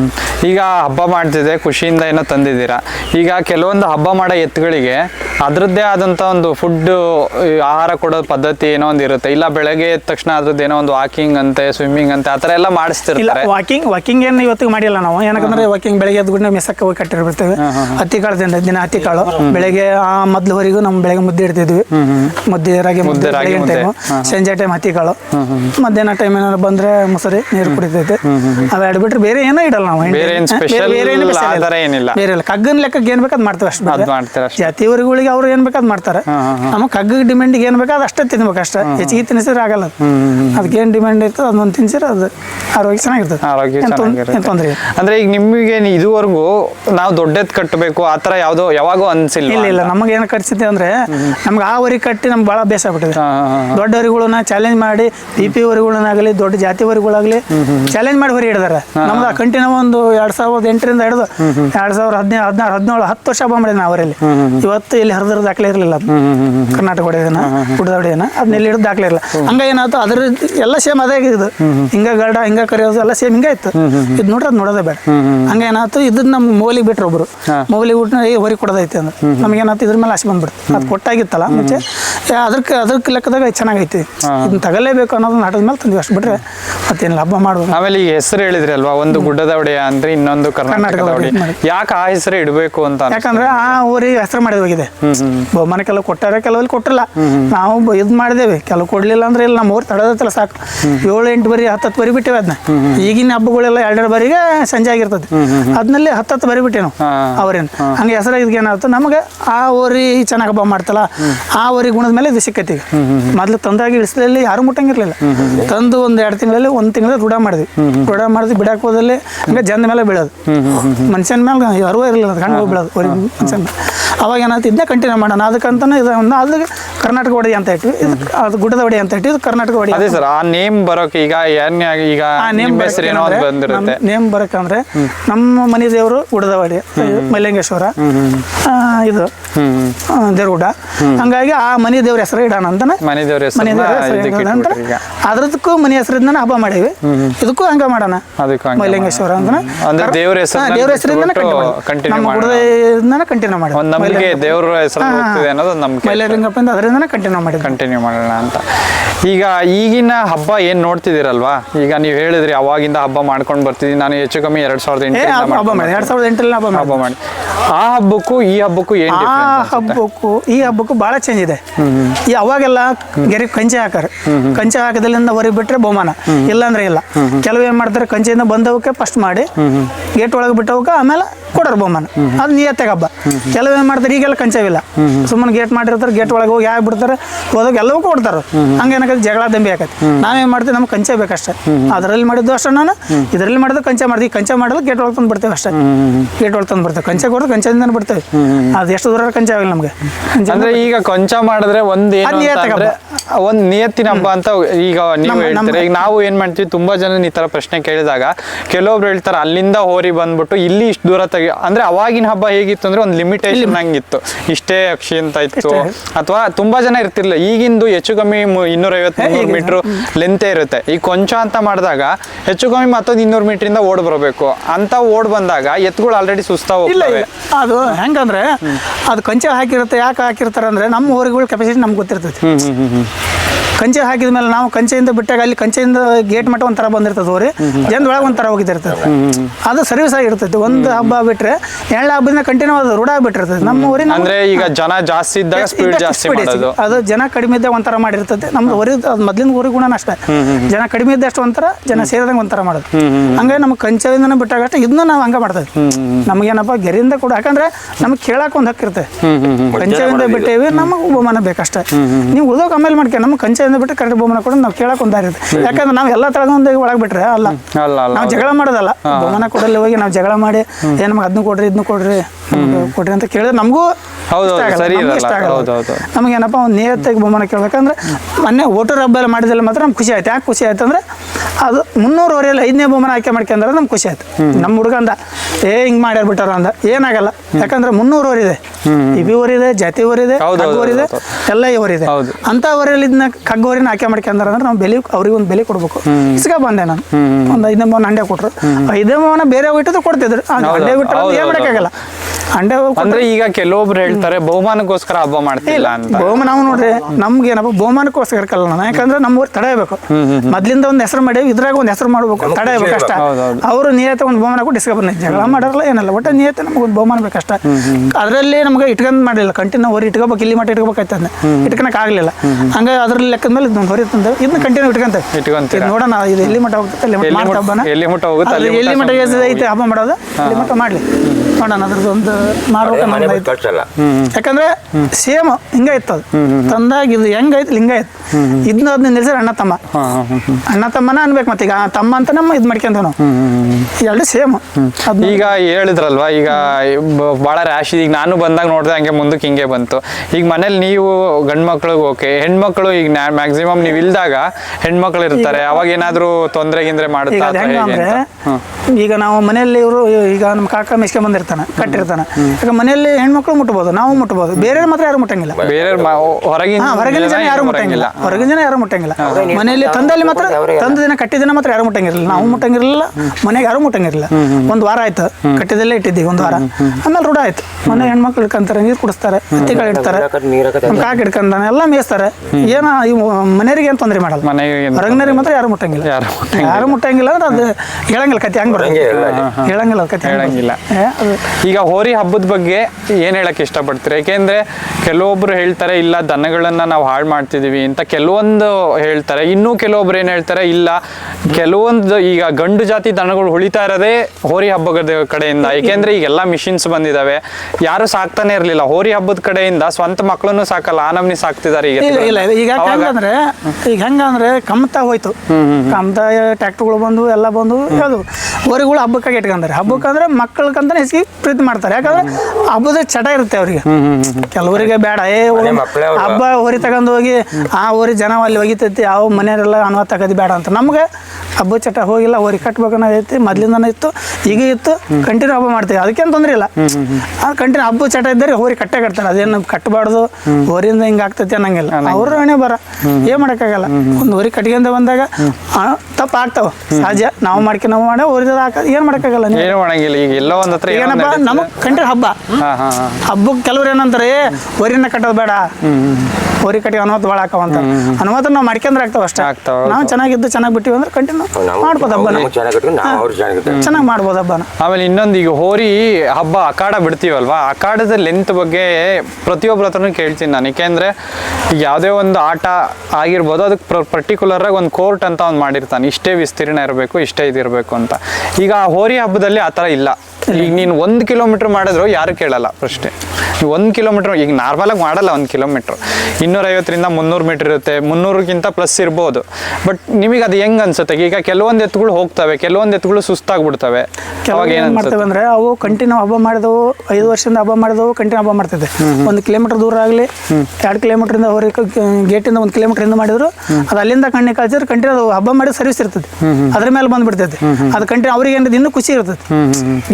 ಈಗ ಹಬ್ಬ ಮಾಡ್ತಿದೆ ಖುಷಿಯಿಂದ ಏನೋ ತಂದಿದ್ದೀರಾ? ಈಗ ಕೆಲವೊಂದು ಹಬ್ಬ ಮಾಡೋ ಎತ್ತುಗಳಿಗೆ ಅದರದ್ದೇ ಆದಂತ ಒಂದು ಫುಡ್ ಆಹಾರ ಕೊಡೋ ಪದ್ಧತಿ ಏನೋ ಒಂದು ಇರುತ್ತೆ. ಇಲ್ಲ ಬೆಳಗ್ಗೆ ಎದ್ದ ತಕ್ಷಣ ಅದ್ರದ್ದು ಏನೋ ಒಂದು ವಾಕಿಂಗ್ ಅಂತೆ ಸ್ವಿಮ್ಮಿಂಗ್ ಅಂತೆ ಆ ಥರ ಎಲ್ಲ ಇಲ್ಲ ಮಾಡಿಸ್ತಿರ್ತಾರೆ. ವಾಕಿಂಗ್ ವಾಕಿಂಗ್ ಏನು ಇವತ್ತಿಗೆ ಮಾಡಿಲ್ಲ ನಾವು. ಏನಕ್ಕಂದ್ರೆ ವಾಕಿಂಗ್ ಬೆಳಗ್ಗೆ ಎದ್ದು ಕೂಡ ಮೆಸಕ್ಕೆ ಹೋಗಿ ಕಟ್ಟಿರ್ಬಿಡ್ತೇವೆ. ಹತ್ತಿ ಕಾಳು ತಿಂದ ದಿನ ಹತ್ತಿ ಕಾಳು. ಬೆಳಗ್ಗೆ ಆ ಮೊದ್ಲವರೆಗೂ ನಮ್ಮ ಬೆಳಗ್ಗೆ ಮುದ್ದೆ ಇಡ್ತಿದ್ವಿ. ಮುದ್ದೆ ರಾಗಿ ಮುದ್ದೆ ಸಂಜೆ ಟೈಮ್ ಹತ್ತಿ ಕಾಳು. ಮಧ್ಯಾಹ್ನ ಟೈಮ್ ಏನಾದ್ರು ಬಂದ್ರೆ ಮೊಸರಿ ನೀರು ಕುಡಿತೈತೆ. ಅವು ಬಿಟ್ರೆ ಬೇರೆ ಏನೋ ಇಡಲ್ಲ ನಾವು. ಬೇರೆ ಏನ್ ಬೇರೆ- ಏನು special ಆ ಇಲ್ಲ. ಥರ ಏನಿಲ್ಲ. ಬೇರೆ ಇಲ್ಲ. ಕಗ್ಗನ್ ಲೆಕ್ಕಕ್ಕೆ ಏನ್ ಬೇಕಾದ್ ಮಾಡ್ತೇವೆ ಅಷ್ಟು ಅದ್ ಮಾಡ್ತೀರ ಅಷ್ಟೇ. ಜಾತಿಯವರುಗಳಿಗೆ ಅವ್ರು ಏನ್ ಬೇಕಾದ್ ಮಾಡ್ತಾರೆ. ನಮ್ಮ ಕಗ್ಗ ಡಿಮ್ಯಾಂಡಿಗೆ ಏನ್ ಬೇಕಾದ್ ಅಷ್ಟೇ ತಿನ್ಬೇಕು ಅಷ್ಟೇ. ಹೆಚ್ಚಿಗೆ ತಿನ್ನಿಸಿದ್ರೆ ಆಗಲ್ಲ ಅದು. ಅದಕ್ಕೆ ಏನ್ ಡಿಮ್ಯಾಂಡ್ ಇರ್ತದೆ ಅದನ್ನೊಂದು ತಿನ್ಸಿದ್ರೆ ಅದು ಆರೋಗ್ಯ ಚೆನ್ನಾಗಿರ್ತದೆ. ಆರೋಗ್ಯ ಏನ್ ತೊಂದ್ರೆ- ಏನ್ ಚೆನ್ನಾಗಿರುತ್ತೆ ಇಲ್ಲ. ಅಂದ್ರೆ ಈಗ ನಿಮಗೆ ಇದುವರೆಗೂ ನಾವು ದೊಡ್ಡದ್ ಕಟ್ಟಬೇಕು ಆ ತರ ಯಾವ್ದೋ ಯಾವಾಗೂ ಅನ್ಸಿಲ್ಲ ಇಲ್ಲ ಇಲ್ಲ. ನಮಗೆ ಏನು ಕಟ್ಸಿದ್ದೆ ಅಂದ್ರೆ ನಮ್ಗೆ ಆ ವರಿ ಕಟ್ಟಿ ನಮ್ಗೆ ಬಹಳ ಬೇಸ ಆಗ್ಬಿಟ್ಟಿದೆ. ಹಾ, ಹಾ, ಹಾ. ದೊಡ್ಡ ವರಿಗಳನ್ನ ಚಾಲೆಂಜ್ ಮಾಡಿ ಪಿ ಪಿ ವರಿಗಳನ್ನಾಗಲಿ ದೊಡ್ಡ ಜಾತಿ ವರಿಗಳಾಗಲಿ ಚಾಲೆಂಜ್ ಮಾಡಿ ಹೊರಿ ಹಿಡಿದಾರೆ. ನಮ್ದು ಕಂಟಿನ್ಯೂ ಒಂದು ಎರಡ್ ಸಾವಿರದ ಎಂಟರಿಂದ ಹಿಡಿದು ಎರಡ್ ಸಾವಿರದ ಹದಿನೈದು ಹದಿನಾರು ಹದಿನೇಳು ಹತ್ತು ವರ್ಷ ಬಾಂಬ್ ನಾವು ಅವರಲ್ಲಿ. ಇವತ್ತು ಇಲ್ಲಿ ಹರಿದ್ರ ದಾಖಲೆ ಇರಲಿಲ್ಲ ಅದು. ಕರ್ನಾಟಕ ಹೊಡೆಯದನ ಕುಡ್ದ ಹೊಡೆಯನ ಅದನ್ನ ಇಲ್ಲಿ ಹಿಡಿದು ದಾಖಲೆ ಇರಲಿಲ್ಲ. ಹಂಗ ಏನಾಯ್ತು? ಅದ್ರ ಎಲ್ಲ ಸೇಮ್ ಅದೇ ಇದು ಹಿಂಗ ಗರ್ಡ ಹಿಂಗ ಕರೆಯೋದು ಎಲ್ಲ ಸೇಮ್ ಹಿಂಗ ಇತ್ತು. ಇದು ನೋಡ್ರೆ ಅದು ನೋಡೋದೇ ಬೇಡ. ಹಂಗ ಏನಾಯ್ತು? ಇದನ್ನ ನಮ್ಮ ಮೋಲಿ ಬಿಟ್ರು ಒಬ್ರು. ಮೋಲಿ ಬಿಟ್ಟು ಏ ಹೊರಿ ಕೊಡೋದೈತೆ ಅಂದ್ರೆ. ನಮ್ಗೆ ಏನಾಯ್ತು? ಇದ್ರ ಮೇಲೆ ಆಸೆ ಬಂದ್ಬಿಡ್ತು. ಅದು ಕೊಟ್ಟಾಗಿತ್ತಲ್ಲ ಮುಂಚೆ. ಅದಕ್ಕೆ ಅದಕ್ಕೆ ಲೆಕ್ಕದಾಗ ಚೆನ್ನಾಗೈತಿ. ಇದನ್ನ ತಗಲೇಬೇಕು ಅನ್ನೋದು ನಾಟದ ಮೇಲೆ ತಂದ್ವಿ ಅಷ್ಟು ಬಿಟ್ರೆ. ಮತ್ತೇನಿಲ್ಲ ಹಬ್ಬ ಮಾಡುವ ಆಮೇಲೆ ಈ ಹೆಸರು ಹೇಳಿದ್ರಿ ಅಲ್ವಾ? ಒಂದು ಗುಡ್ಡದ ಒಡೆಯ ಅಂದ್ರೆ ಇನ್ನೊಂದು ಕರ್ನಾಟಕದ ಒಡೆಯ ಯಾಕೆ ಆ ಹೆಸರು ಇಡಬೇಕು ಅಂತ? ಯಾಕಂದ್ರೆ ಆ ಊರಿಗೆ ಹೆಸರು ಮಾಡಿದ ಹೋಗಿದೆ. ಬಹುಮಾನ ಕೆಲವು ಕೊಟ್ಟಾರೆ ಕೆಲವಲ್ಲಿ ಕೊಟ್ಟಿಲ್ಲ. ನಾವು ಇದ್ ಮಾಡಿದೇವೆ ಕೆಲವು ಕೊಡ್ಲಿಲ್ಲ ಅಂದ್ರೆ ಇಲ್ಲ ನಮ್ಮ ಊರು ತಡದತ್ತಲ್ಲ ಸಾಕು. ಏಳು ಎಂಟು ಬರಿ ಹತ್ತತ್ತು ಬರಿ ಬಿಟ್ಟಿವೆ ಅದನ್ನ ಈಗಿನ ಹಬ್ಬಗಳೆಲ್ಲ ಎರಡೆರಡು ಬರಿಗೆ ಸಂಜೆ ಆಗಿರ್ತದೆ. ಅದ್ನಲ್ಲಿ ಹತ್ತತ್ತು ಬರಿ ಬಿಟ್ಟೆ ನಾವು. ಅವ್ರೇನು ಹಂಗೆ ಹೆಸರಾಗಿದ್ಕೆ ಏನಾಗುತ್ತೆ? ನಮಗೆ ಆ ಊರಿ ಚೆನ್ನಾಗಿ ಹಬ್ಬ ಮಾಡ್ತಲ್ಲ. ಆ ಊರಿ ಗುಣದ ಮೇಲೆ ಇದು ಸಿಕ್ಕೈತಿ ಮೊದಲು ಮೊದ್ಲು ತಂದಾಗಿ ಇಳಿಸಲಿ ಯಾರು ಮುಟ್ಟಂಗಿರ್ಲಿಲ್ಲ. ತಂದು ಒಂದು ಎರಡು ತಿಂಗಳಲ್ಲಿ ಒಂದು ತಿಂಗಳ ರೂಢ ಮಾಡಿದ್ವಿ. ರೂಢ ಮಾಡಿದ್ವಿ ಬಿಡಕ್ಕೆ ಹೋದಲ್ಲಿ ಹಂಗೆ ಜನ ಮೇಲೆ ಬೀಳೋದು. ಮನುಷ್ಯನ ಮೇಲೆ ಯಾರು ಇರಲಿಲ್ಲ ಗಂಡು ಹೋಗಿ ಬೀಳೋದು ಮನುಷ್ಯನ ಅವಾಗ ಏನಾಯ್ತು ಇದನ್ನೇ ಕಂಟಿನ್ಯೂ ಮಾಡೋಣ. ಅದಕ್ಕಂತಾನೆ ಇದು ಒಂದು ಅದು ಕರ್ನಾಟಕ ಒಡಿ ಅಂತ ಇಟ್ವಿ. ಇದು ಅದು ಗುಡ್ಡದ ಒಡಿ ಅಂತ ಇಟ್ವಿ ಇದು ಕರ್ನಾಟಕ ಒಡಿ ಅದೇ ಸರ್ ಆ ನೇಮ್ ಬರೋಕೆ ಈಗ ಏನ್ ಈಗ ಆ ನೇಮ್ ಅದು ಬಂದಿರುತ್ತೆ. ನೇಮ್ ಬರಕಂದ್ರೆ ನಮ್ಮ ಮನೆ ದೇವರು ಗುಡದವಾಡಿ ಮಲ್ಲಂಗೇಶ್ವರ ಇದು. ದೇವ್ರ ದೇವ್ರಗುಡ್ಡ ಹಂಗಾಗಿ ಆ ಮನೆ ದೇವ್ರ ಹೆಸರು ಇಡೋಣ ಅಂತಾನೆ ಮನೆ ದೇವ್ರ ಹೆಸರು ಅದ್ರದಕ್ಕೂ ಮನೆ ಹೆಸರಿಂದ ಹಬ್ಬ ಮಾಡೇವಿ ಇದಕ್ಕೂ ಹಂಗ ಮಾಡೋಣ. ಅದಕ್ಕೂ ಹಂಗೆ ಮೈಲಿಂಗೇಶ್ವರ ಅಂತ ಅಂದ್ರೆ ದೇವ್ರ ಹೆಸರು ದೇವ್ರ ಹೆಸರಿಂದ ಕಂಟಿನ್ಯೂ ನಮ್ಮ ಕಂಟಿನ್ಯೂ ಮಾಡಿ ಒಂದ್ ನಂಬಿಕೆ ದೇವ್ರ ಹೆಸರು ಹೋಗ್ತಿದೆ ಅನ್ನೋದು ಒಂದು ನಂಬಿಕೆ ಮೈಲಾರಿಂಗಪ್ಪ ಅದರಿಂದನೇ ಕಂಟಿನ್ಯೂ ಮಾಡಿ ಕಂಟಿನ್ಯೂ ಮಾಡೋಣ ಅಂತ. ಈಗ ಈಗಿನ ಹಬ್ಬ ಏನ್ ನೋಡ್ತಿದಿರಲ್ವಾ ಈಗ ನೀವು ಹೇಳಿದ್ರಿ ಅವಾಗಿಂದ ಹಬ್ಬ ಮಾಡ್ಕೊಂಡು ಬರ್ತಿದ್ದೀನಿ ನಾನು ಹೆಚ್ಚು ಕಮ್ಮಿ ಎರಡ್ ಸಾವಿರದ ಎಂಟು ಹಬ್ಬ ಮಾಡಿ. ಎರಡ್ ಸಾವಿರದ ಎಂಟರಲ್ಲಿ ಹಬ್ಬ ಹಬ್ಬ ಮಾಡಿ. ಆ ಹಬ್ಬಕ್ಕೂ ಈ ಹಬ್ಬಕ್ಕೂ ಏನು ಆ ಹಬ್ಬಕ್ಕೂ ಈ ಹಬ್ಬಕ್ಕೂ ಭಾಳ ಚೇಂಜ್ ಇದೆ. ಈ ಅವಾಗೆಲ್ಲ ಗೆರೆ ಕಂಚೆ ಹಾಕಾರ. ಕಂಚೆ ಹಾಕದಲ್ಲಿಂದ ಹೊರಗೆ ಬಿಟ್ರೆ ಬಹುಮಾನ. ಇಲ್ಲಾಂದ್ರೆ ಇಲ್ಲ. ಕೆಲವು ಏನ್ ಮಾಡ್ತಾರೆ ಕಂಚೆಯಿಂದ ಬಂದವಕ್ಕೆ ಫಸ್ಟ್ ಮಾಡಿ ಗೇಟ್ ಒಳಗೆ ಬಿಟ್ಟವಕ್ಕೆ ಆಮೇಲೆ ಕೊಡೋರು ಬೊಮ್ಮನ ಅದ್ ನಿಯತ್ತಾಗ ಹಬ್ಬ. ಕೆಲವು ಏನ್ ಮಾಡ್ತಾರೆ ಈಗೆಲ್ಲ ಕಂಚವಿಲ್ಲ. ಸುಮ್ಮನೆ ಗೇಟ್ ಮಾಡಿರ್ತಾರೆ ಗೇಟ್ ಒಳಗೆ ಹೋಗಿ ಯಾವ ಬಿಡ್ತಾರೆ ಹೋದಾಗ ಎಲ್ಲವಕ್ಕೂ ಕೊಡ್ತಾರೆ. ಹಂಗೇನಾಗತ್ತೆ ಜಗಳ ದಂಬಿ ಆಕತಿ. ನಾವೇನ್ ಮಾಡ್ತೀವಿ ನಮ್ಗೆ ಕಂಚೆ ಬೇಕಷ್ಟೇ. ಅದರಲ್ಲಿ ಮಾಡಿದ್ದು ಅಷ್ಟೇ ನಾನು ಇದರಲ್ಲಿ ಮಾಡಿದ್ದು ಕಂಚೆ ಮಾಡ್ತೀವಿ. ಕಂಚೆ ಮಾಡಲು ಗೇಟ್ ಒಳಗೆ ತಂದು ಬಿಡ್ತೇವೆ ಅಷ್ಟೇ. ಗೇಟ್ ಒಳಗೆ ತಂದು ಬಿಡ್ತೇವೆ. ಕಂಚೆ ಕೊಡೋದು ಕಂಚೆಯಿಂದ ಬಿಡ್ತೇವೆ. ಅದು ಎಷ್ಟು ದೂರ ಕಂಚೆ ಆಗಿಲ್ಲ ನಮಗೆ. ಅಂದ್ರೆ ಈಗ ಕಂಚ ಮಾಡಿದ್ರೆ ಒಂದ್ ಒಂದ್ ನಿಯತ್ತಿನ ಹಬ್ಬ ಅಂತ ಈಗ ನೀವು ಹೇಳ್ತೀರಾ. ಈಗ ನಾವು ಏನ್ ಮಾಡ್ತೀವಿ? ತುಂಬಾ ಜನ ಈ ತರ ಪ್ರಶ್ನೆ ಕೇಳಿದಾಗ ಕೆಲವೊಬ್ರು ಹೇಳ್ತಾರೆ ಅಲ್ಲಿಂದ ಹೋರಿ ಬಂದ್ಬಿಟ್ಟು ಇಲ್ಲಿ ಇಷ್ಟು ದೂರ ತೆಗಿ ಅಂದ್ರೆ ಅವಾಗಿನ ಹಬ್ಬ ಹೇಗಿತ್ತು ಅಂದ್ರೆ ಒಂದು ಲಿಮಿಟೇಷನ್ ಹಂಗಿತ್ತು. ಇಷ್ಟೇ ಅಕ್ಷಿ ಅಂತ ಇತ್ತು. ಅಥವಾ ತುಂಬಾ ಜನ ಇರ್ತಿರ್ಲಿಲ್ಲ. ಈಗಿಂದು ಹೆಚ್ಚು ಕಮ್ಮಿ ಇನ್ನೂರ ಐವತ್ತು ಹೇ, ಮುನ್ನೂರು ಮೀಟರ್ ಲೆಂತೆ ಇರುತ್ತೆ. ಈ ಕೊಂಚ ಅಂತ ಮಾಡಿದಾಗ ಹೆಚ್ಚು ಕಮ್ಮಿ ಮತ್ತೊಂದು ಇನ್ನೂರು ಮೀಟರ್ ಇಂದ ಓಡ್ ಬರಬೇಕು. ಅಂತ ಓಡ್ ಬಂದಾಗ ಎತ್ತುಗಳು ಆಲ್ರೆಡಿ ಸುಸ್ತಾ ಹೋಗ್ತವೆ. ಅದು ಹೆಂಗಂದ್ರೆ ಅದು ಕಂಚೆ ಹಾಕಿರುತ್ತೆ ಯಾಕೆ ಹಾಕಿರ್ತಾರೆ ಅಂದ್ರೆ ನಮ್ಮ ಊರುಗಳ ಕೆಪಾಸಿಟಿ ನಮ್ಗೆ ಗೊತ್ತಿರ್ತೈತಿ. ಕಂಚೆ ಹಾಕಿದ ಮೇಲೆ ನಾವು ಕಂಚೆಯಿಂದ ಬಿಟ್ಟಾಗ ಅಲ್ಲಿ ಕಂಚೆಯಿಂದ ಗೇಟ್ ಮಟ್ಟ ಒಂಥರ ಬಂದಿರ್ತದೆ ಜನದ ಒಳಗೆ ಒಂಥರ ಹೋಗಿದ್ದಿರ್ತದೆ. ಅದು ಸರ್ವಿಸ್ ಆಗಿರ್ತೈತಿ ಒಂದು ಹಬ್ಬ ಬಿಟ್ರೆ ಎಳ್ಳ ಹಬ್ಬದಿಂದ ಕಂಟಿನ್ಯೂ ಅದು ರೂಢ ಆಗಿಬಿಟ್ಟಿರ್ತದೆ. ನಮ್ಮ ಊರಿನ ಅಂದ್ರೆ ಈಗ ಜನ ಜಾಸ್ತಿ ಇದ್ದಾಗ ಸ್ಪೀಡ್ ಜಾಸ್ತಿ ಮಾಡೋದು. ಅದು ಜನ ಕಡಿಮೆ ಇದ್ದಾಗ ಒಂಥರ ಮಾಡಿರ್ತದೆ. ನಮ್ದು ಹೊರಿ ಮೊದ್ಲಿನ ಊರಿ ಗುಣ ಅಷ್ಟೇ. ಜನ ಕಡಿಮೆ ಇದ್ದಷ್ಟು ಒಂಥರ ಜನ ಸೇರಿದಂಗೆ ಒಂಥರ ಮಾಡೋದು. ಹಂಗಾಗಿ ನಮ್ಮ ಕಂಚದಿಂದ ಬಿಟ್ಟಾಗ ಅಷ್ಟೇ ಇದನ್ನ ನಾವು ಹಂಗೆ ಮಾಡ್ತೇವೆ ನಮಗೇನಪ್ಪ ಗೆರೆಯಿಂದ ಕೂಡ ಯಾಕಂದ್ರೆ ನಮ್ಗೆ ಕೇಳಕ್ಕೆ ಒಂದು ಹಕ್ಕಿರುತ್ತೆ ಕಂಚದಿಂದ ಬಿಟ್ಟೇವಿ ನಮಗೆ ಬಹುಮಾನ ಬೇಕಷ್ಟೇ. ನೀವು ಉಳ್ದೋಕೆ ಆಮೇಲೆ ಮಾಡ್ಕೊಂಡು ನಮ್ಗೆ ಕಂಚದಿಂದ ಬಿಟ್ಟು ಕರೆಕ್ಟ್ ಬಹುಮಾನ ಕೊಡೋದು ನಾವು ಕೇಳಕ್ ಒಂದು ದಾರಿ ಇರುತ್ತೆ ಯಾಕಂದ್ರೆ ನಾವು ಎಲ್ಲ ತಗೊಂಡು ಒಳಗೆ ಬಿಟ್ರೆ ಅಲ್ಲ. ಅಲ್ಲ ಅಲ್ಲ ನಾವು ಜಗಳ ಮಾಡೋದಲ್ಲ. ಬಹುಮಾನ ಕೊಡಲ್ಲಿ ಹೋಗಿ ನಾವು ಜಗಳ ಮಾಡಿ ಏನ್ ನಮ್ಗೆ ಅದನ್ನ ಕೊಡ್ರಿ ಇದನ್ನ ಕೊಡ್ರಿ ಕೊಡ್ರಿ ಅಂತ ಕೇಳಿದ್ರೆ ನಮಗೂ ನಮಗೇನಪ್ಪ ಒಂದು ನಿಯತ್ತಾಗಿ ಬಹುಮಾನ ಕೇಳಬೇಕಂದ್ರೆ ಮೊನ್ನೆ ಓಟರ್ ಹಬ್ಬ ಎಲ್ಲ ಮಾಡಿದಲ್ಲಿ ಮಾತ್ರ ನಮ್ಗೆ ಖುಷಿ ಆಯ್ತು. ಯಾಕೆ ಖುಷಿ ಆಯ್ತು ಅಂದ್ರೆ ಅದು ಅವರೆಲ್ಲ ಐದನೇ ಬಹುಮಾನ ಆಯ್ಕೆ ಮಾಡ್ಕೊಂಡ್ರೆ ನಮ್ಗೆ ಖುಷಿ ಆಯ್ತು. ನಮ್ಮ ಹುಡುಗಂದ ಏ ಹಿಂಗ್ ಮಾಡ್ಯಾರ ಬಿಟ್ಟಾರ ಅಂದ. ಏನಾಗಲ್ಲ. ಯಾಕಂದ್ರೆ ಮುನ್ನೂರು ಓರಿದೆ ಇಬಿ ಓರಿದೆ ಜಾತಿ ಓರಿದೆ ಕಗ್ಗು ಓರಿದೆ. ಎಲ್ಲ ಇವರಿದೆ. ಅಂತ ಓರಿಯಲ್ಲಿ ಇದನ್ನ ಕಗ್ಗೋರಿನ ಆಯ್ಕೆ ಮಾಡ್ಕೊಂಡ್ರೆ ಅಂದ್ರೆ ನಾವು ಬೆಲೆ ಅವ್ರಿಗೆ ಒಂದು ಬೆಲೆ ಕೊಡ್ಬೇಕು. ಇಸ್ಕ ಬಂದೆ ನಾನು. ಒಂದು ಐದನೇ ಬಹುಮಾನ ಹಂಡೆ ಕೊಟ್ರು. ಐದನೇ ಬಹುಮಾನ ಬೇರೆ ಇಟ್ಟಿದ್ದು ಕೊಡ್ತಿದ್ರು. ಹಂಡೆ ಬಿಟ್ಟರೆ ಏನು. ಮಾಡೋಕ್ಕಾಗಲ್ಲ. ಹಂಡೆ ಅಂದ್ರೆ ಈಗ ಕೆಲವೊಬ್ರು ಹೇಳ್ತಾರೆ ಬಹುಮಾನಕ್ಕೋಸ್ಕರ ಹಬ್ಬ ಮಾಡ್ತಿಲ್ಲ ಅಂತ. ಬಹುಮಾನ ನಾವು ನೋಡ್ರಿ ನಮ್ಗೆ ಏನಪ್ಪ ಬಹುಮಾನಕ್ಕೋಸ್ಕರ ಕಲ್ಲ ನಾನು ಯಾಕಂದ್ರೆ ನಮ್ಮ ಊರು ತಡೆಯಬೇಕು ಮೊದ್ಲಿಂದ ಒಂದು ಹೆಸರು ಮಾಡಿ ಇದ್ರಾಗ ಒಂದು ಹೆಸರು ಮಾಡ್ಬೇಕು. ತಡೆಯಬೇಕು ಅಷ್ಟ. ಅವರು ನಿಯತ ಒಂದು ಬಹುಮಾನ ಕೊಟ್ಟು ಇಸ್ಕೊ ಬಂದ ಜಗಳ ಮಾಡಲ್ಲ ಏನಲ್ಲ ಒಟ್ಟ ನಿಯತ ನಮ್ಗೆ ಒಂದು ಬಹುಮಾನ ಬೇಕಷ್ಟ. ಅದರಲ್ಲಿ ನಮ್ಗೆ ಇಟ್ಕೊಂಡ್ ಮಾಡಿಲ್ಲ ಕಂಟಿನ್ಯೂ ಹೊರಿ ಇಟ್ಕೋಬೇಕು ಇಲ್ಲಿ ಮಟ್ಟ ಇಟ್ಕೋಬೇಕಾಯ್ತಂದ್ರೆ ಇಟ್ಕೊಳಕ್ ಆಗ್ಲಿಲ್ಲ. ಹಂಗ ಅದ್ರಲ್ಲಿ ಲೆಕ್ಕದ ಮೇಲೆ ಇದನ್ನ ಹೊರಿ ತಂದು ಇದನ್ನ ಕಂಟಿನ್ಯೂ ಇಟ್ಕೊಂತ ನೋಡೋಣ ಇದು ಎಲ್ಲಿ ಮಟ್ಟ ಮಟ್ಟ ಎಲ್ಲಿ ಮಟ್ಟ ಹೋಗುತ್ತೆ ಅಲ್ಲಿ ಎಲ್ಲಿ ಮಟ್ಟ ಐತೆ ಹಬ್ಬ ಮಾಡೋದು ಮಟ್ಟ ಮಾಡಲಿ. ನೋಡೋಣ ಅದ್ರದ್ದು ಒಂದು ಕಳ್ಸಲ್ಲ ಯಾಕಂದ್ರೆ ಸೇಮ್ ಹಿಂಗ ಇತ್ತು ತಂದಾಗ ಇದು ಹೆಂಗೈತಿ ಲಿಂಗ ಐತಿ ಇದನ್ನ ಅದನ್ನ ನಿಲ್ಸಿದ್ರೆ ಅಣ್ಣ ತಮ್ಮ. ಅಣ್ಣ ತಮ್ಮನ ಅನ್ಬೇಕು ಮತ್ತೆ. ಈಗ ತಮ್ಮ ಅಂತ ನಮ್ಮ ಇದು ಮಾಡ್ಕೊಂತ ನಾವು ಎರಡು ಸೇಮ್. ಈಗ ಹೇಳಿದ್ರಲ್ವಾ ಈಗ ಬಾಳ ಬಹಳ ರ್ಯಾಶ್ ಈಗ ನಾನು ಬಂದಾಗ ನೋಡಿದೆ ಹಂಗೆ ಮುಂದಕ್ಕೆ ಹಿಂಗೆ ಬಂತು. ಈಗ ಮನೇಲಿ ನೀವು ಗಂಡು ಮಕ್ಳಿಗೆ ಓಕೆ. ಹೆಣ್ಮಕ್ಳು ಈಗ ಮ್ಯಾಕ್ಸಿಮಮ್ ನೀವು ಇಲ್ದಾಗ ಹೆಣ್ಮಕ್ಳು ಇರ್ತಾರೆ. ಅವಾಗ ಏನಾದ್ರು ತೊಂದರೆ ಗಿಂದ್ರೆ ಈಗ ಮಾಡುತ್ತಾ ಅದು ಅಥವಾ ಹೆಂಗ ಹೇಗೆ ಅಂದ್ರೆ ಅಂತ? ಹ್ಮ್. ಈಗ ನಾವು ಮನೆಯಲ್ಲಿ ಇವರು ಈಗ ನಮ್ಮ ಕಾಕ ಮೆಸ್ಕೊಂಡ್ ಬಂದಿರ್ತಾನೆ ಕಟ್ಟಿರ್ತಾನೆ. ಈಗ ಮನೆಯಲ್ಲಿ ಹೆಣ್ಮಕ್ಳು ಮುಟ್ಟಬಹುದು ನಾವು ಮುಟ್ಟಬಹುದು ಬೇರೆ ಮಾತ್ರ ಯಾರು ಮುಟ್ಟಂಗಿಲ್ಲ. ಬೇರೆ ಹೊರಗಿನ ಹೊರಗಿನ ಜನ ಯಾರು ಮುಟ್ಟಂಗಿಲ್ಲ. ಹೊರಗಿನ ಜನ ಯಾರು ಮುಟ್ಟಂಗಿಲ್ಲ. ಮನೆಯಲ್ಲಿ ತಂದಲ್ಲಿ ಮಾತ್ರ ತಂದ ದಿನ ಕಟ್ಟಿದ ದಿನ ಮಾತ್ರ ಯಾರು ಮುಟ್ಟಂಗಿರಲಿಲ್ಲ. ನಾವು ಮುಟ್ಟಂಗಿರಲಿಲ್ಲ ಮನೆಗೆ ಯಾರು ಮುಟ್ಟಂಗಿರಲಿಲ್ಲ. ಒಂದು ವಾರ ಆಯ್ತು ಕಟ್ಟಿದಲ್ಲೇ ಇಟ್ಟಿದ್ದೀವಿ ಒಂದು ವಾರ. ಆಮೇಲೆ ರೂಢ ಆಯ್ತು. ಮನೆ ಹೆಣ್ಮಕ್ಳು ಇಟ್ಕೊಂತಾರೆ ನೀರು ಕುಡಿಸ್ತಾರೆ ಹತ್ತಿಗಳು ಇಡ್ತಾರೆ ಕಾಕ್ ಇಟ್ಕೊಂತಾನೆ ಎಲ್ಲ ಮೇಯಿಸ್ತಾರೆ. ಏನ ಇವು ಮನೆಯವರಿಗೆ ಏನು ತೊಂದರೆ ಮಾಡಲ್ಲ. ಹೊರಗಿನವ್ರಿಗೆ ಮಾತ್ರ ಯಾರು ಮುಟ್ಟಂಗಿಲ್ಲ. ಯಾರು ಮುಟ್ಟಂಗಿಲ್ಲ. ಯಾರು ಮುಟ್ಟಂಗಿಲ್ಲ ಅಂದ್ರೆ ಅದು ಹೇಳಂಗಿಲ್ಲ ಕತೆ ಹಂಗ ಇಲ್ಲ ಹೇಳಂಗಿಲ್ಲ. ಕತೆ ಹೇಳಂಗಿಲ್ಲ. ಅದು ಈಗ ಹೋರಿ ಹಬ್ಬದ ಬಗ್ಗೆ ಏನ್ ಹೇಳಕ್ ಇಷ್ಟಪಡ್ತೀರಿ? ಯಾಕೆಂದ್ರೆ ಕೆಲವೊಬ್ರು ಹೇಳ್ತಾರೆ ಇಲ್ಲ ದನಗಳನ್ನ ನಾವು ಹಾಳು ಮಾಡ್ತಿದೀವಿ ಅಂತ ಕೆಲವೊಂದು ಹೇಳ್ತಾರೆ. ಇನ್ನೂ ಕೆಲವೊಬ್ರು ಏನ್ ಹೇಳ್ತಾರೆ ಇಲ್ಲ ಕೆಲವೊಂದು ಈಗ ಗಂಡು ಜಾತಿ ದನಗಳು ಉಳಿತಾ ಇರೋದೇ ಹೋರಿ ಹಬ್ಬದ ಕಡೆಯಿಂದ. ಯಾಕೆಂದ್ರೆ ಈಗೆಲ್ಲ ಮಿಷಿನ್ಸ್ ಬಂದಿದಾವೆ. ಯಾರು ಸಾಕ್ತಾನೆ ಇರ್ಲಿಲ್ಲ. ಹೋರಿ ಹಬ್ಬದ ಕಡೆಯಿಂದ ಸ್ವಂತ ಮಕ್ಕಳನ್ನು ಸಾಕಲ್ಲ ಆ ನಮ್ನಿ ಸಾಕ್ತಿದಾರೆ ಈಗ ಇಲ್ಲ ಈಗ ಹೆಂಗಂದ್ರೆ ಈಗ ಹೆಂಗಂದ್ರೆ ಕಮ್ತಾ ಹೋಯ್ತು. ಕಮ್ತಾ ಟ್ಯಾಕ್ಟರ್ಗಳು ಬಂದು ಎಲ್ಲ ಬಂದು ಅದು ಹೋರಿಗಳು ಹಬ್ಬಕ್ಕಾಗಿ ಇಟ್ಕೊಂತಾರೆ ಹಬ್ಬಕ್ಕಂದ್ರೆ ಮಕ್ಕಳಕ್ಕಂತಾನೆ ಹೆಚ್ಚಿಗೆ ಪ್ರೀತಿ ಮಾಡ್ತಾರೆ. ಯಾಕಂದ್ರೆ ಹಬ್ಬದ ಚಟ ಇರುತ್ತೆ ಅವ್ರಿಗೆ. ಕೆಲವರಿಗೆ ಬೇಡ. ಏ ಹಬ್ಬ ಹೋರಿ ತಗೊಂಡು ಹೋಗಿ ಆ ಹೊರಿ ಜನ ಅಲ್ಲಿ ಒಗಿತೈತಿ ಯಾವ ಮನೆಯವರೆಲ್ಲ ಅನುವ ತಗೋದು ಬೇಡ ಅಂತ. ನಮ್ಗೆ ಹಬ್ಬ ಚಟ ಹೋಗಿಲ್ಲ ಹೋರಿ ಕಟ್ಬೇಕು ಅನ್ನೋದೈತಿ ಮೊದ್ಲಿಂದನೂ ಇತ್ತು ಈಗ ಇತ್ತು ಕಂಟಿನ್ಯೂ ಹಬ್ಬ ಮಾಡ್ತೀವಿ. ಅದಕ್ಕೇನು ತೊಂದರೆ ಇಲ್ಲ. ಆ ಕಂಟಿನ್ಯೂ ಹಬ್ಬ ಚಟ ಇದ್ದರೆ ಹೋರಿ ಕಟ್ಟೆ ಕಟ್ತಾರೆ ಅದೇನು ಕಟ್ಟಬಾರ್ದು ಹೋರಿಂದ ಹಿಂಗೆ ಆಗ್ತೈತಿ ಅನ್ನಂಗಿಲ್ಲ. ಅವ್ರ ಹಣೆ ಬರ. ಏನ್ ಮಾಡೋಕ್ಕಾಗಲ್ಲ. ಒಂದು ಹೋರಿ ಕಟ್ಕೊಂಡ ಬಂದಾಗ ತಪ್ಪು ಆಗ್ತಾವ. ಸಹಜ ನಾವು ಮಾಡ್ಕೊ ನಾವು ಮಾಡೋ ಹೋರಿದ ಹಾಕ ಏನು ಮಾಡೋಕ್ಕಾಗಲ್ಲ ಏನು ಮಾಡಂಗಿಲ್ಲ. ಈಗ ಎಲ್ಲೋ ಒಂದ್ ಹತ್ರ ಏನೋ ಏನಪ್ಪ. ನಮಗೆ ಕಂಟ್ರಿ ಹಬ್ಬ. ಹಬ್ಬಕ್ಕೆ ಕೆಲವ್ರು ಏನಂತಾರೆ ಏ ಹೋರಿನ ಕಟ್ಟೋದು ಬೇಡ. ಹೋರಿ ಕಟ್ಟಿ ಅನುಮತಿ ಭಾಳ ಹಾಕವಂತ ಅನುಮತಿ ನಾವು ಮಾಡ್ಕೊಂಡ್ರೆ ಆಗ್ತಾವ ಅಷ್ಟೇ. ಆಗ್ತಾವ. ನಾವು ಚೆನ್ನಾಗಿದ್ದು ಚೆನ್ನಾಗಿ ಬಿಟ್ಟಿವಿ ಅಂದ್ರೆ ಕಂಟಿನ್ಯೂ ಮಾಡ್ಬೋದು ಹಬ್ಬನ ಚೆನ್ನಾಗಿ ಮಾಡ್ಬೋದು ಹಬ್ಬನ ಆಮೇಲೆ ಇನ್ನೊಂದು ಈಗ ಹೋರಿ ಹಬ್ಬ ಅಖಾಡ ಬಿಡ್ತೀವಲ್ವಾ? ಅಖಾಡದ ಲೆಂತ್ ಬಗ್ಗೆ ಪ್ರತಿಯೊಬ್ಬರ ಹತ್ರನೂ ಕೇಳ್ತೀನಿ ನಾನು. ಯಾಕೆಂದ್ರೆ ಈಗ ಯಾವುದೇ ಒಂದು ಆಟ ಆಗಿರ್ಬೋದು ಅದಕ್ಕೆ ಪರ್ಟಿಕ್ಯುಲರ್ ಆಗಿ ಒಂದು ಕೋರ್ಟ್ ಅಂತ ಒಂದು ಮಾಡಿರ್ತಾನೆ. ಇಷ್ಟೇ ವಿಸ್ತೀರ್ಣ ಇರಬೇಕು ಇಷ್ಟೇ ಇದಿರಬೇಕು ಅಂತ. ಈಗ ಆ ಹೋರಿ ಹಬ್ಬದಲ್ಲಿ ಆ ಥರ ಇಲ್ಲ. ಈಗ ನೀನು ಒಂದು ಕಿಲೋಮೀಟ್ರ್ ಮಾಡಿದ್ರು ಯಾರು ಕೇಳಲ್ಲ ಪ್ರಶ್ನೆ. ನೀವು ಒಂದು ಕಿಲೋಮೀಟ್ರ್ ಈಗ ನಾರ್ಮಲಾಗಿ ಮಾಡಲ್ಲ ಒಂದು ಕಿಲೋಮೀಟ್ರ್ ಇನ್ನೂರೈವತ್ತರಿಂದ ಮುನ್ನೂರು ಮೀಟ್ರ್ ಇರುತ್ತೆ. ಮುನ್ನೂರಕ್ಕಿಂತ ಪ್ಲಸ್ ಇರ್ಬೋದು. ಬಟ್ ನಿಮಗೆ ಅದು ಹೆಂಗ್ ಅನ್ಸುತ್ತೆ? ಈಗ ಕೆಲವೊಂದು ಎತ್ತುಗಳು ಹೋಗ್ತವೆ ಕೆಲವೊಂದು ಎತ್ತುಗಳು ಸುಸ್ತಾಗ್ಬಿಡ್ತವೆ. ಅವಾಗ ಕೆಲವು ಏನ್ ಏನ್ ಅನ್ಸುತ್ತೆ ಮಾಡ್ತೇವೆ ಅಂದ್ರೆ ಅವು ಕಂಟಿನ್ಯೂ ಹಬ್ಬ ಮಾಡಿದವು ಐದು ವರ್ಷದಿಂದ ಹಬ್ಬ ಮಾಡಿದವು ಕಂಟಿನ್ಯೂ ಹಬ್ಬ ಮಾಡ್ತಿದ್ದೆ ಒಂದು ಕಿಲೋಮೀಟರ್ ದೂರ ಆಗಲಿ ಎರಡು ಕಿಲೋಮೀಟರ್ ಹೊರ ಗೇಟಿಂದ ಒಂದು ಕಿಲೋಮೀಟರ್ ಇಂದ ಮಾಡಿದ್ರು ಅದು ಅಲ್ಲಿಂದ ಕಣ್ಣಿ ಕಳ್ಸಿದ್ರೆ ಕಂಟಿನ್ಯೂ ಅದು ಹಬ್ಬ ಮಾಡಿ ಸರ್ವಿಸ್ ಇರ್ತದೆ ಅದ್ರ ಮೇಲೆ ಬಂದ್ಬಿಡ್ತೈತೆ. ಅದು ಕಂಟಿನ್ಯೂ ಅವ್ರಿಗೆ ಏನಿದೆ ಇನ್ನೂ ಖುಷಿ ಇರ್ತದೆ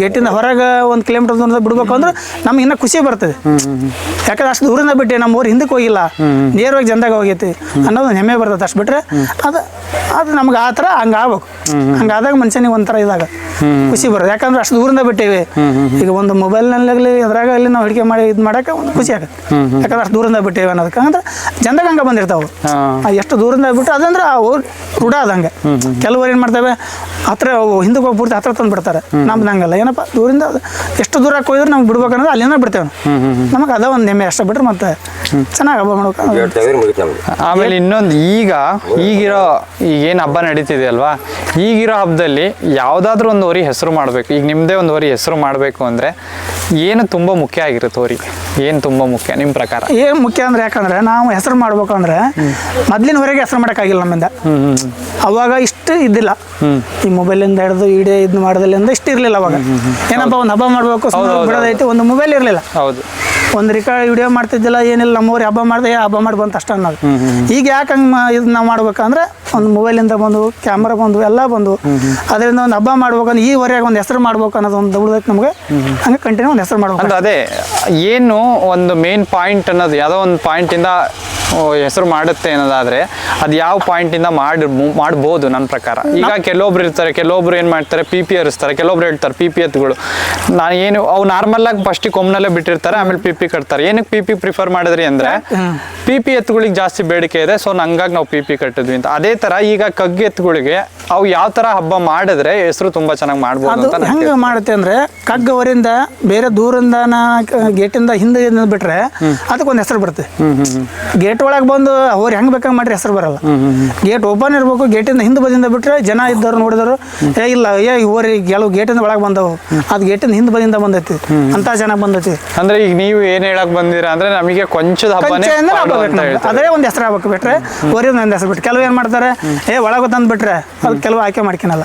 ಗೇಟಿಂದ ಹೊರಗೆ ಒಂದು ಕಿಲೋಮೀಟರ್ ದೂರದ ಬಿಡ್ಬೇಕು ಅಂದ್ರೆ ನಮ್ಗೆ ಇನ್ನೂ ಖುಷಿ ಬರ್ತದೆ ಯಾಕಂದ್ರೆ ಅಷ್ಟು ದೂರದಿಂದ ಬಿಟ್ಟೆ ನಮ್ಮ ಊರು ಹಿಂದಕ್ಕೆ ಹೋಗಿಲ್ಲ. ನೇರವಾಗಿ ಜನದಾಗ ಹೋಗೈತಿ ಅನ್ನೋದು ಹೆಮ್ಮೆ ಬರ್ತದೆ ಅಷ್ಟು ಬಿಟ್ರೆ ಅದು ಅದು ನಮ್ಗೆ ಆ ಥರ ಹಂಗೆ ಆಗ್ಬೇಕು. ಹಂಗಾದಾಗ ಮನುಷ್ಯನಿಗೆ ಒಂಥರ ಇದಾಗ ಖುಷಿ ಬರೋದು. ಯಾಕಂದ್ರೆ ಅಷ್ಟು ದೂರಿಂದ ಬಿಟ್ಟೇವಿ. ಈಗ ಒಂದು ಮೊಬೈಲ್ನಲ್ಲಿ ಅದ್ರಾಗ ಅಲ್ಲಿ ನಾವು ಅಡಿಕೆ ಮಾಡಿ ಇದು ಮಾಡಕ್ಕೆ ಒಂದು ಖುಷಿ ಆಗುತ್ತೆ. ಯಾಕಂದ್ರೆ ಅಷ್ಟು ದೂರಿಂದ ಬಿಟ್ಟೇವೆ ಅನ್ನೋದಕ್ಕೆ. ಅಂದ್ರೆ ಜನದಾಗ ಹಂಗೆ ಬಂದಿರ್ತಾವೆ. ಎಷ್ಟು ದೂರಿಂದ ಬಿಟ್ಟು ಅದಂದ್ರೆ ಆ ಊರು ರೂಢ ಅದಂಗೆ ಕೆಲವರು ಏನು ಮಾಡ್ತೇವೆ? ಹತ್ರ ಅವು ಹಿಂದಕ್ಕೆ ಹೋಗಿ ಪೂರ್ತಿ ಹತ್ರ ತಂದು ಬಿಡ್ತಾರೆ ನಮ್ದು ಹಂಗಲ್ಲ. ಏನಪ್ಪ? ದೂರಿಂದ ಎಷ್ಟು ದೂರ ಹೋಗಿದ್ರೆ ನಮ್ಗೆ ಬಿಡ್ಬೇಕು ಅನ್ನೋದು ಅಲ್ಲಿಂದ ಬಿಡ್ತೇವೆ. ನಮಗೆ ಅದ ಒಂದು ನೆಮ್ಮೆ ಅಷ್ಟೇ ಬಿಟ್ರೆ ಮತ್ತೆ ಚೆನ್ನಾಗಿ ಹಬ್ಬ ಮಾಡ್ಬೇಕು. ಆಮೇಲೆ ಇನ್ನೊಂದು ಈಗ ಈಗಿರೋ ಈಗ ಏನು ಹಬ್ಬ ನಡೀತಿದೆ ಅಲ್ವಾ? ಅಲ್ವಾ ಈಗಿರೋ ಹಬ್ಬದಲ್ಲಿ ಯಾವುದಾದ್ರೂ ಒಂದು ಹೋರಿ ಹೆಸರು ಮಾಡಬೇಕು. ಈಗ ನಿಮ್ಮದೇ ಒಂದು ಹೋರಿ ಹೆಸರು ಮಾಡಬೇಕು ಅಂದರೆ ಏನು ತುಂಬ ಮುಖ್ಯ ಆಗಿರುತ್ತೆ ಹೋರಿ? ಏನು ತುಂಬ ಮುಖ್ಯ ನಿಮ್ಮ ಪ್ರಕಾರ? ಏನು ಮುಖ್ಯ ಅಂದ್ರೆ ಯಾಕಂದ್ರೆ ನಾವು ಹೆಸರು ಮಾಡ್ಬೇಕಂದ್ರೆ ಮೊದಲಿನ ಹೊರಗೆ ಹೆಸರು ಮಾಡೋಕ್ಕಾಗಿಲ್ಲ ನಮ್ಮಿಂದ. ಅವಾಗ ಇಷ್ಟು ಇದ್ದಿಲ್ಲ. ಈ ಮೊಬೈಲಿಂದ ಹಿಡಿದು ಇದ್ ಇದು ಮಾಡೋದ್ರಿಂದ ಇಷ್ಟು ಇರಲಿಲ್ಲ ಅವಾಗ. ಏನಪ್ಪ ಒಂದು ಹಬ್ಬ ಮಾಡಬೇಕು ಬಿಡೋದೈತಿ ಒಂದು ಮೊಬೈಲ್ ಇರಲಿಲ್ಲ. ಹೌದು. ಒಂದು ರಿಕಾರ್ಡ್ ವಿಡಿಯೋ ಮಾಡ್ತಿದ್ದಿಲ್ಲ ಏನಿಲ್ಲ ನಮ್ಮೂರಿ ಹಬ್ಬ ಮಾಡಿದೆ ಹಬ್ಬ ಮಾಡಿ ಬಂತ ಅಷ್ಟೇ ಅನ್ನೋದು. ಈಗ ಯಾಕೆ ಹಂಗೆ ಇದು ನಾವು ಮಾಡ್ಬೇಕಂದ್ರೆ ಒಂದು ಮೊಬೈಲಿಂದ ಬಂದು ಕ್ಯಾಮ್ರಾ ಬಂದು ಎಲ್ಲ ಬಂದು. ಅದರಿಂದ ಒಂದು ಹಬ್ಬ ಮಾಡ್ಬೇಕಂದ್ರೆ ಈ ವರೆಗೆ ಒಂದು ಹೆಸರು ಮಾಡ್ಬೇಕು ಅನ್ನೋದು ಒಂದು ಉಳಿದೈತೆ ನಮಗೆ ಹಂಗೆ ಕಂಟಿನ್ಯೂ ಒಂದು ಹೆಸರು ಮಾಡ್ಬೇಕು. ಅದೇ ಏನು ಒಂದು ಮೇನ್ ಪಾಯಿಂಟ್ ಅನ್ನೋದು ಯಾವುದೋ ಒಂದು ಪಾಯಿಂಟಿಂದ ಹೆಸರು ಮಾಡುತ್ತೆ ಅನ್ನೋದಾದ್ರೆ ಅದು ಯಾವ ಪಾಯಿಂಟಿಂದ ಮಾಡಿ ಮಾಡ್ಬೋದು ನನ್ನ ಪ್ರಕಾರ. ಈಗ ಕೆಲವೊಬ್ರು ಇರ್ತಾರೆ ಕೆಲವೊಬ್ರು ಏನು ಮಾಡ್ತಾರೆ ಪಿ ಪಿ ಹರಿಸ್ತಾರೆ ಕೆಲವೊಬ್ರು ಹೇಳ್ತಾರೆ ಪಿ ಪಿ ಎತ್ಗಳು. ನಾನು ಏನು ಅವು ನಾರ್ಮಲ್ ಆಗಿ ಫಸ್ಟಿಗೆ ಕೊಮ್ಮನಲ್ಲೇ ಬಿಟ್ಟಿರ್ತಾರೆ ಆಮೇಲೆ ಪಿ ಪಿ ಕಟ್ತಾರೆ. ಏನಕ್ಕೆ ಪಿ ಪಿ ಪ್ರಿಫರ್ ಮಾಡಿದ್ರಿ ಅಂದ್ರೆ ಪಿ ಪಿ ಎತ್ಗಳಿಗೆ ಜಾಸ್ತಿ ಬೇಡಿಕೆ ಇದೆ ಸೊ ಹಂಗಾಗಿ ನಾವು ಪಿ ಪಿ ಕಟ್ಟಿದ್ವಿ ಅಂತ. ಅದೇ ತರ ಈಗ ಕಗ್ಗ ಎತ್ತುಗಳಿಗೆ ಅವು ಯಾವ ತರ ಹಬ್ಬ ಮಾಡಿದ್ರೆ ಹೆಸರು ತುಂಬಾ ಚೆನ್ನಾಗಿ ಮಾಡ್ಬೋದು ಅದು ಅಂತ ನಾನ್ ಹೆಂಗೆ ಮಾಡುತ್ತೆ ಅಂದ್ರೆ ಕಗ್ಗವರಿಂದ ಬೇರೆ ದೂರಿಂದ ಗೇಟಿಂದ ಹಿಂದೆ ಏನ್ ಬಿಟ್ರೆ ಅದಕ್ಕೊಂದು ಹೆಸರು ಬರುತ್ತೆ. ಗೇಟ್ ಒಳಗೆ ಬಂದು ಅವ್ರು ಹೆಂಗ್ ಬೇಕಾಗಿ ಮಾಡ್ರಿ ಹೆಸರು ಬರಲ್ಲ. ಗೇಟ್ ಓಪನ್ ಇರಬೇಕು ಗೇಟಿಂದ ಹಿಂದೆ ಬದಿಯಿಂದ ಬಿಟ್ರೆ ಜನ ಇದ್ದವ್ರು ನೋಡಿದವರು ಏ ಇಲ್ಲ ಏ ಇವರಿ ಕೆಲವು ಗೇಟಿಂದ ಒಳಗೆ ಬಂದವು ಅದು ಗೇಟಿಂದ ಹಿಂದೆ ಬದಿಯಿಂದ ಬಂದೈತಿ. ಅಂತ ಜನ ಬಂದೈತಿ. ಅಂದ್ರೆ ಈಗ ನೀವು ಏನ್ ಹೇಳಕ್ ಬಂದಿರಾ ಅಂದ್ರೆ ನಮಗೆ ಕೊಂಚದ ಹಬ್ಬನೇ ಪಾಡು ಹಬ್ಬ ಅಂತ ಬೇಕು ಹೇಳ್ತಾರೆ? ಅದೇ ಒಂದು ಹೆಸರು ಆಗ್ಬೇಕು ಬಿಟ್ರೆ ಒರಿಯಿಂದ ಒಂದು ಹೆಸರು ಬಿಟ್ಟು. ಕೆಲವು ಏನು ಮಾಡ್ತಾರೆ ಏ ಒಳಗೆ ತಂದು ಬಿಟ್ರೆ ಅದು ಕೆಲವು ಆಯ್ಕೆ ಮಾಡ್ಕೊಳಲ್ಲ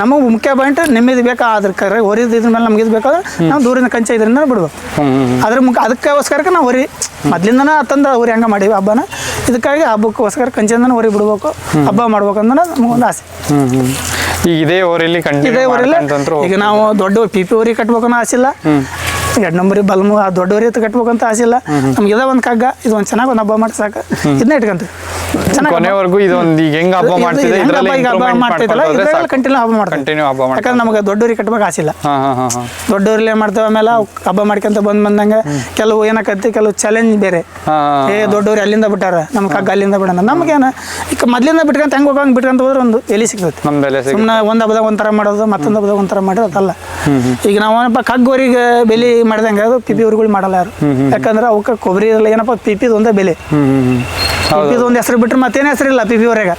ನಮಗೆ ಮುಖ್ಯ ಪಾಯಿಂಟ್ ನಿಮ್ಮದು ಬೇಕಾ? ಅದ್ರ ಕರೆ ಹೊರಿದ ಇದ್ರ ಮೇಲೆ ನಮ್ಗೆ ಇದು ಬೇಕಾದ್ರೆ ನಾವು ದೂರಿನ ಕಂಚೆ ಇದರಿಂದ ಬಿಡ್ಬೇಕು ಅದ್ರ ಮುಖ ಅದಕ್ಕೋಸ್ಕರಕ್ಕೆ ನಾವು ಹೊರಿ. ಮೊದ್ಲಿಂದನ ತಂದ ಹೊರಿ ಹಂಗೆ ಮಾಡಿವಿ ಹಬ್ಬನ. ಇದಕ್ಕಾಗಿ ಹಬ್ಬಕ್ಕೋಸ್ಕರ ಕಂಚಿಂದ ಹೊರಿ ಬಿಡ್ಬೇಕು. ಹಬ್ಬ ಮಾಡ್ಬೇಕು ಅಂದ್ರೆ ನಮಗೊಂದು ಆಸೆ. ಈಗ ಇದೇ ಊರಲ್ಲಿ ಇದೇ ಊರಲ್ಲಿ ಈಗ ನಾವು ದೊಡ್ಡ ಪಿ ಪಿ ಊರಿ ಕಟ್ಬೇಕನ್ನ ಆಸಿಲ್ಲ ಆಸೆ ಇಲ್ಲ. ಎರಡು ನಂಬರಿ ಬಲ್ಮು ಆ ದೊಡ್ಡ ಊರಿ ಕಟ್ಬೇಕಂತ ಅಂತ ಆಸೆ ಇಲ್ಲ. ನಮ್ಗೆ ಇದೇ ಒಂದು ಕಗ್ಗ ಇದು ಒಂದು ಚೆನ್ನಾಗಿ ಒಂದು ಹಬ್ಬ ಮಾಡಿ ಸಾಕು ಇದನ್ನ ಇಟ್ಕೊಂತೀವಿ. ಕೊನೆವರೆಗೂ ಇದೊಂದು ಈಗ ಹೆಂಗ್ ಹಬ್ಬ ಮಾಡ್ತಿದೆ? ಇದ್ರಲ್ಲಿ ಸಾಕು. ಕಂಟಿನ್ಯೂ ಹಬ್ಬ ಮಾಡ್ತೀವಿ. ಕಂಟಿನ್ಯೂ ಹಬ್ಬ ಮಾಡ್ತಾರೆ ಯಾಕಂದ್ರೆ ನಮಗೆ ದೊಡ್ಡವ್ರಿಗೆ ಕಟ್ಟಬೇಕು ಆಸಿಲ್ಲ ಏನು ಮಾಡ್ತೇವೆ ಆಮೇಲೆ ಹಬ್ಬ ಮಾಡ್ಕೊಂತ ಬಂದ್ ಬಂದಂಗೆ ಕೆಲವು ಏನಕ್ಕತ್ತಿ ಕೆಲವು ಚಾಲೆಂಜ್ ಬೇರೆ. ಏ ದೊಡ್ಡವ್ರು ಅಲ್ಲಿಂದ ಬಿಟ್ಟಾರ ನಮ್ಮ ಕಗ್ಗ ಅಲ್ಲಿಂದ ಬಿಡೋಣ. ನಮಗೇನ ಈಗ ಮೊದ್ಲಿಂದ ಬಿಟ್ಕಂತ ಹೆಂಗ್ ಹೋಗಂಗ್ ಬಿಟ್ಕೊಂತ ಹೋದ್ರೆ ಒಂದು ಎಲಿ ಸಿಗ್ತೈತಿ. ಸುಮ್ಮನೆ ಒಂದು ಹಬ್ಬದಾಗ ಒಂಥರ ಮಾಡೋದು ಮತ್ತೊಂದು ಹಬ್ಬದಾಗ ಒಂಥರ ಮಾಡೋದು ಅದಲ್ಲ. ಈಗ ನಾವು ಏನಪ್ಪ ಕಗ್ಗೋರಿಗೆ ಬೆಲೆ ಮಾಡ್ದಂಗೆ ಅದು ಪಿಪಿ ಊರುಗಳು ಮಾಡಲ್ಲ ಯಾರು. ಯಾಕಂದ್ರೆ ಅವಕ್ಕೆ ಕೊಬ್ಬರಿ ಇರಲ್ಲ ಏನಪ್ಪ ಪಿಪಿದ ಒಂದೇ ಬೆಲೆ. ಹ್ಮ್ ಹ್ಮ್ ಹ್ಮ್. ಪಿ ಪಿದು ಒಂದು ಹೆಸರು ಬಿಟ್ರೆ ಮತ್ತೇನು ಹೆಸರಿಲ್ಲ ಪಿ ಪಿ ಊರಾಗ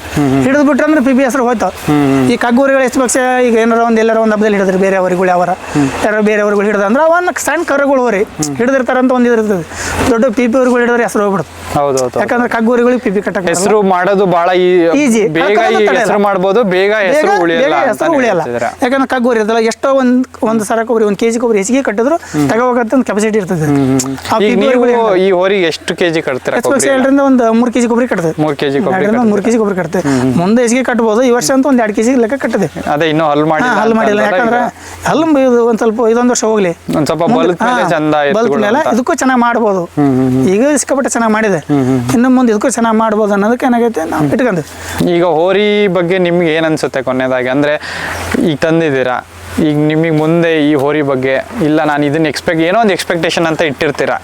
ಹಿಡಿದು ಬಿಟ್ರೆ ಅಂದ್ರೆ ಪಿ ಪಿ ಹೆಸರು ಹೋಯ್ತಾವ ಈ ಕಗ್ಗೂರಿಗಳು ಎಷ್ಟು ಪಕ್ಷ ಈಗ ಏನಾರ ಒಂದು ಎಲ್ಲಾರ ಒಂದು ಹಬ್ಬದಲ್ಲಿ ಹಿಡಿದ್ರೆ ಬೇರೆ ಅವರಿಗಳು ಯಾವಾರ ಯಾರೋ ಬೇರೆ ಅವ್ರಿಗೆ ಹಿಡಿದ ಅಂದ್ರೆ ಅವನ್ನ ಸಣ್ಣ ಕರುಗಳು ಹೋರಿ. ಹಿಡಿದಿರ್ತಾರಂತ ಒಂದು ಇದಿರ್ತದೆ ದೊಡ್ಡ ಪಿ ಪಿ ಊರುಗಳು ಹಿಡಿದ್ರೆ ಹೆಸರು ಹೋಗ್ಬಿಡುತ್ತೆ. ಹೌದು ಯಾಕಂದ್ರೆ ಕಗ್ಗೂರಿಗಳಿಗೆ ಪಿ ಪಿ ಕಟ್ಟಕ್ಕೆ ಬರಲ್ಲ. ಹೆಸರು ಮಾಡೋದು ಬಹಳ ಈಜಿ. ಬೇಗ ಹೆಸರು ಮಾಡಬಹುದು ಬೇಗ ಹೆಸರು ಉಳಿಯಲ್ಲ ಹೆಸರು ಅಂತಾನೆ ಉಳಿಯಲ್ಲ. ಯಾಕಂದ್ರೆ ಕಗ್ಗೂರಿ ಇರ್ತಲ್ಲ ಎಷ್ಟೋ ಒಂದ್ ಒಂದ್ ಸರ ಕೊಬ್ಬರಿ ಒಂದ್ ಕೆಜಿ ಕೊಬ್ಬರಿ ಹೆಚ್ಚಿಗೆ ಕಟ್ಟಿದ್ರು ತಗೋಬೇಕಂತ ಕೆಪಾಸಿಟಿ ಇರ್ತದೆ? ಈ ಹೋರಿಗೆ ಎಷ್ಟು ಕೆಜಿ ಕಟ್ತಾರೆ ಒಂದು ಮೂರು ಕೆಜಿ ಕೊಬ್ಬರಿ ಕಟ್ತದೆ. ಮೂರ್ ಕೆಜಿ ಕೊಬ್ಬರಿ ಎರಡರಿಂದ ಮೂರು ಕೆಜಿ ಕೊಬ್ಬರಿ ಕಟ್ತದೆ ಮುಂದೆ ಹೆಚ್ಚಿಗೆ ಕಟ್ಬೋದು. ಈ ವರ್ಷ ಅಂತ ಒಂದು ಎರಡು ಕೆಜಿ ಲೆಕ್ಕ ಕಟ್ಟಿದೆ. ಅದೇ ಇನ್ನೂ ಹಲ್ ಮಾಡಿ ಹಲ್ ಮಾಡಿಲ್ಲ. ಯಾಕಂದ್ರೆ ಹಲ್ ಒಂದು ಸ್ವಲ್ಪ ಇದೊಂದು ವರ್ಷ ಹೋಗ್ಲಿ. ಒಂದ್ ಸ್ವಲ್ಪ ಬಲ್ಕ್ ಮೇಲೆ ಇದಕ್ಕೂ ಚೆನ್ನಾಗಿ ಮಾಡ್ಬೋದು. ಈಗ ಸಿಕ್ಕಾಪಟ್ಟೆ ಚೆನ್ನಾಗಿ ಮಾಡಿದೆ. ಇನ್ನು ಮುಂದೆ ಇದಕ್ಕೂ ಚೆನ್ನಾಗಿ ಮಾಡ್ಬೋದು ಅನ್ನೋದಕ್ಕೆ ಏನಾಗೈತೆ ನಾವು ಇಟ್ಕೊಂಡ್ವಿ. ಈಗ ಹೋರಿ ಬಗ್ಗೆ ನಿಮ್ಗೆ ಏನ್ ಅನ್ಸುತ್ತೆ ಕೊನೆಯದಾಗಿ ಅಂದ್ರೆ ಈಗ ತಂದಿದ್ದೀರಾ? ಈಗ ನಿಮಗೆ ಮುಂದೆ ಈ ಹೋರಿ ಬಗ್ಗೆ ಇಲ್ಲ ನಾನು ಇದನ್ನು ಎಕ್ಸ್ಪೆಕ್ಟ್ ಏನೋ ಒಂದು ಎಕ್ಸ್ಪೆಕ್ಟೇಷನ್ ಅಂತ ಇಟ್ಟಿರ್ತೀರಾ.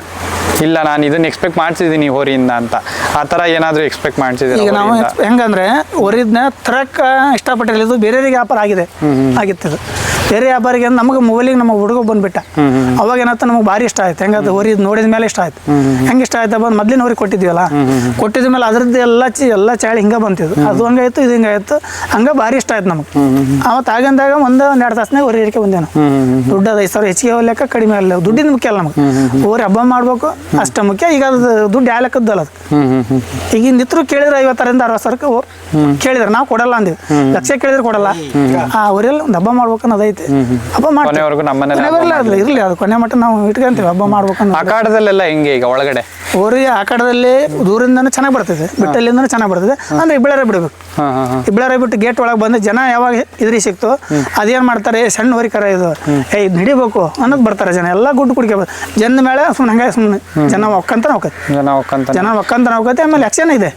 ಇಲ್ಲ ನಾನು ಇದನ್ನು ಎಕ್ಸ್ಪೆಕ್ಟ್ ಮಾಡ್ತಿದ್ದೀನಿ ಈ ಹೋರಿಯಿಂದ ಅಂತ. ಆ ಥರ ಏನಾದರೂ ಎಕ್ಸ್ಪೆಕ್ಟ್ ಮಾಡ್ತಿದ್ದೀರಾ ಈಗ ನಾವು? ಹೆಂಗಂದ್ರೆ ಹೊರಿದ್ನ ತರಕ ಇಷ್ಟಪಟ್ಟಿಲ್ಲ ಇದು ಬೇರೆಯವರಿಗೆ ವ್ಯಾಪಾರ ಆಗಿದೆ. ಆಗಿತ್ತು ಬೇರೆ ವ್ಯಾಪಾರಿಗೆ ನಮಗೆ ಮೊಬೈಲಿಗೆ ನಮ್ಮ ಹುಡುಗ ಬಂದ್ಬಿಟ್ಟ. ಅವಾಗ ಏನಾಯ್ತು ನಮಗೆ ಭಾರಿ ಇಷ್ಟ ಆಯ್ತು. ಹೆಂಗದು ಹೊರಿ ನೋಡಿದ ಮೇಲೆ ಇಷ್ಟ ಆಯ್ತು. ಹೆಂಗೆ ಇಷ್ಟ ಆಯ್ತು ಬಂದು ಮೊದ್ಲಿನ ಹೊರಿ ಕೊಟ್ಟಿದ್ವಲ್ಲ ಕೊಟ್ಟಿದ ಮೇಲೆ ಅದ್ರದ್ದು ಎಲ್ಲ ಚಿ ಎಲ್ಲ ಚಾಳಿ ಹಿಂಗೆ ಬಂತಿದ್ದು ಅದು ಹಂಗಾಯ್ತು ಇದು ಹಿಂಗಾಯ್ತು ಹಂಗೆ ಭಾರಿ ಇಷ್ಟ ಆಯ್ತು ನಮಗೆ. ಅವತ್ತು ಆಗಂದಾಗ ಒಂದು ಒಂದು ಎರಡು ತಾಸನಾಗ ಅವ್ರ ಏರಿಕೆ ಬಂದೆ ನಾವು ದುಡ್ಡು ಅದು ಐದು ಸಾವಿರ ಹೆಚ್ಚಿಗೆ ಲೆಕ್ಕ ಕಡಿಮೆ ಅಲ್ಲ ದುಡ್ಡಿನ ಮುಖ್ಯ ಅಲ್ಲ ನಮಗೆ. ಓರ್ ಹಬ್ಬ ಮಾಡ್ಬೇಕು ಅಷ್ಟ ಮುಖ್ಯ. ಈಗ ಅದು ದುಡ್ಡು ಯಾವ ಅಲ್ಲ ಅದು. ಈಗ ನಿತ್ರು ಕೇಳಿದ್ರೆ ಐವತ್ತರಿಂದ ಅರವತ್ತು ಸಾವಿರಕ್ಕೆ ಹೋ- ಕೇಳಿದ್ರೆ ನಾವು ಕೊಡಲ್ಲ ಅಂದಿವಿ. ಲಕ್ಷ ಕೇಳಿದ್ರೆ ಕೊಡಲ್ಲ. ಆ ಊರಲ್ಲಿ ಒಂದು ಹಬ್ಬ ಮಾಡ್ಬೇಕು ಅನ್ನೋದೈತೆ ಐತಿ. ಹಬ್ಬ ಮಾಡ್ತೀವಿ. ಇರ್ಲಿ ಅದು ಕೊನೆ ಮಟ್ಟ ನಾವು ಇಟ್ಕೊಂತೀವಿ. ಹಬ್ಬ ಮಾಡ್ಬೇಕು ಹಿಂಗೆ ಹೆಂಗೆ ಈಗ ಒಳಗಡೆ? ಊರಿ ಆ ಕಡದಲ್ಲಿ ದೂರಿಂದನೂ ಚೆನ್ನಾಗಿ ಬರ್ತದೆ ಬಿಟ್ಟಲ್ಲಿಂದನೂ ಚೆನ್ನಾಗಿ ಬರ್ತದೆ ಅಂದ್ರೆ ಇಬ್ಬಳರೇ ಬಿಡಬೇಕು. ಹಾಂ ಬಿಟ್ಟು ಗೇಟ್ ಒಳಗೆ ಬಂದು ಜನ ಯಾವಾಗ ಇದ್ರಿ ಸಿಕ್ತು ಅದೇನ್ ಮಾಡ್ತಾರೆ? "ಏ, ಸಣ್ಣ ವರಿಕರ ಇದು. ಏ ಇದು ಹಿಡಿಬೇಕು ಅನ್ನೋದು ಬರ್ತಾರೆ ಜನ. ಎಲ್ಲ ಗುಡ್ಡು ಕುಡಿಕೆ ಜನ ಮೇಲೆ ಸುಮ್ಮನೆ ಹಂಗೆ ಸುಮ್ಮನೆ ಜನ ಒಕ್ಕಂತ ಹೋಗತ್ತೆ ಜನ ಒಕ್ಕಂತ ಜನ ಒಕ್ಕಂತ ಹೋಗತ್ತೆ ಆಮೇಲೆ ಯಕ್ಷನ್ ಇದೆ.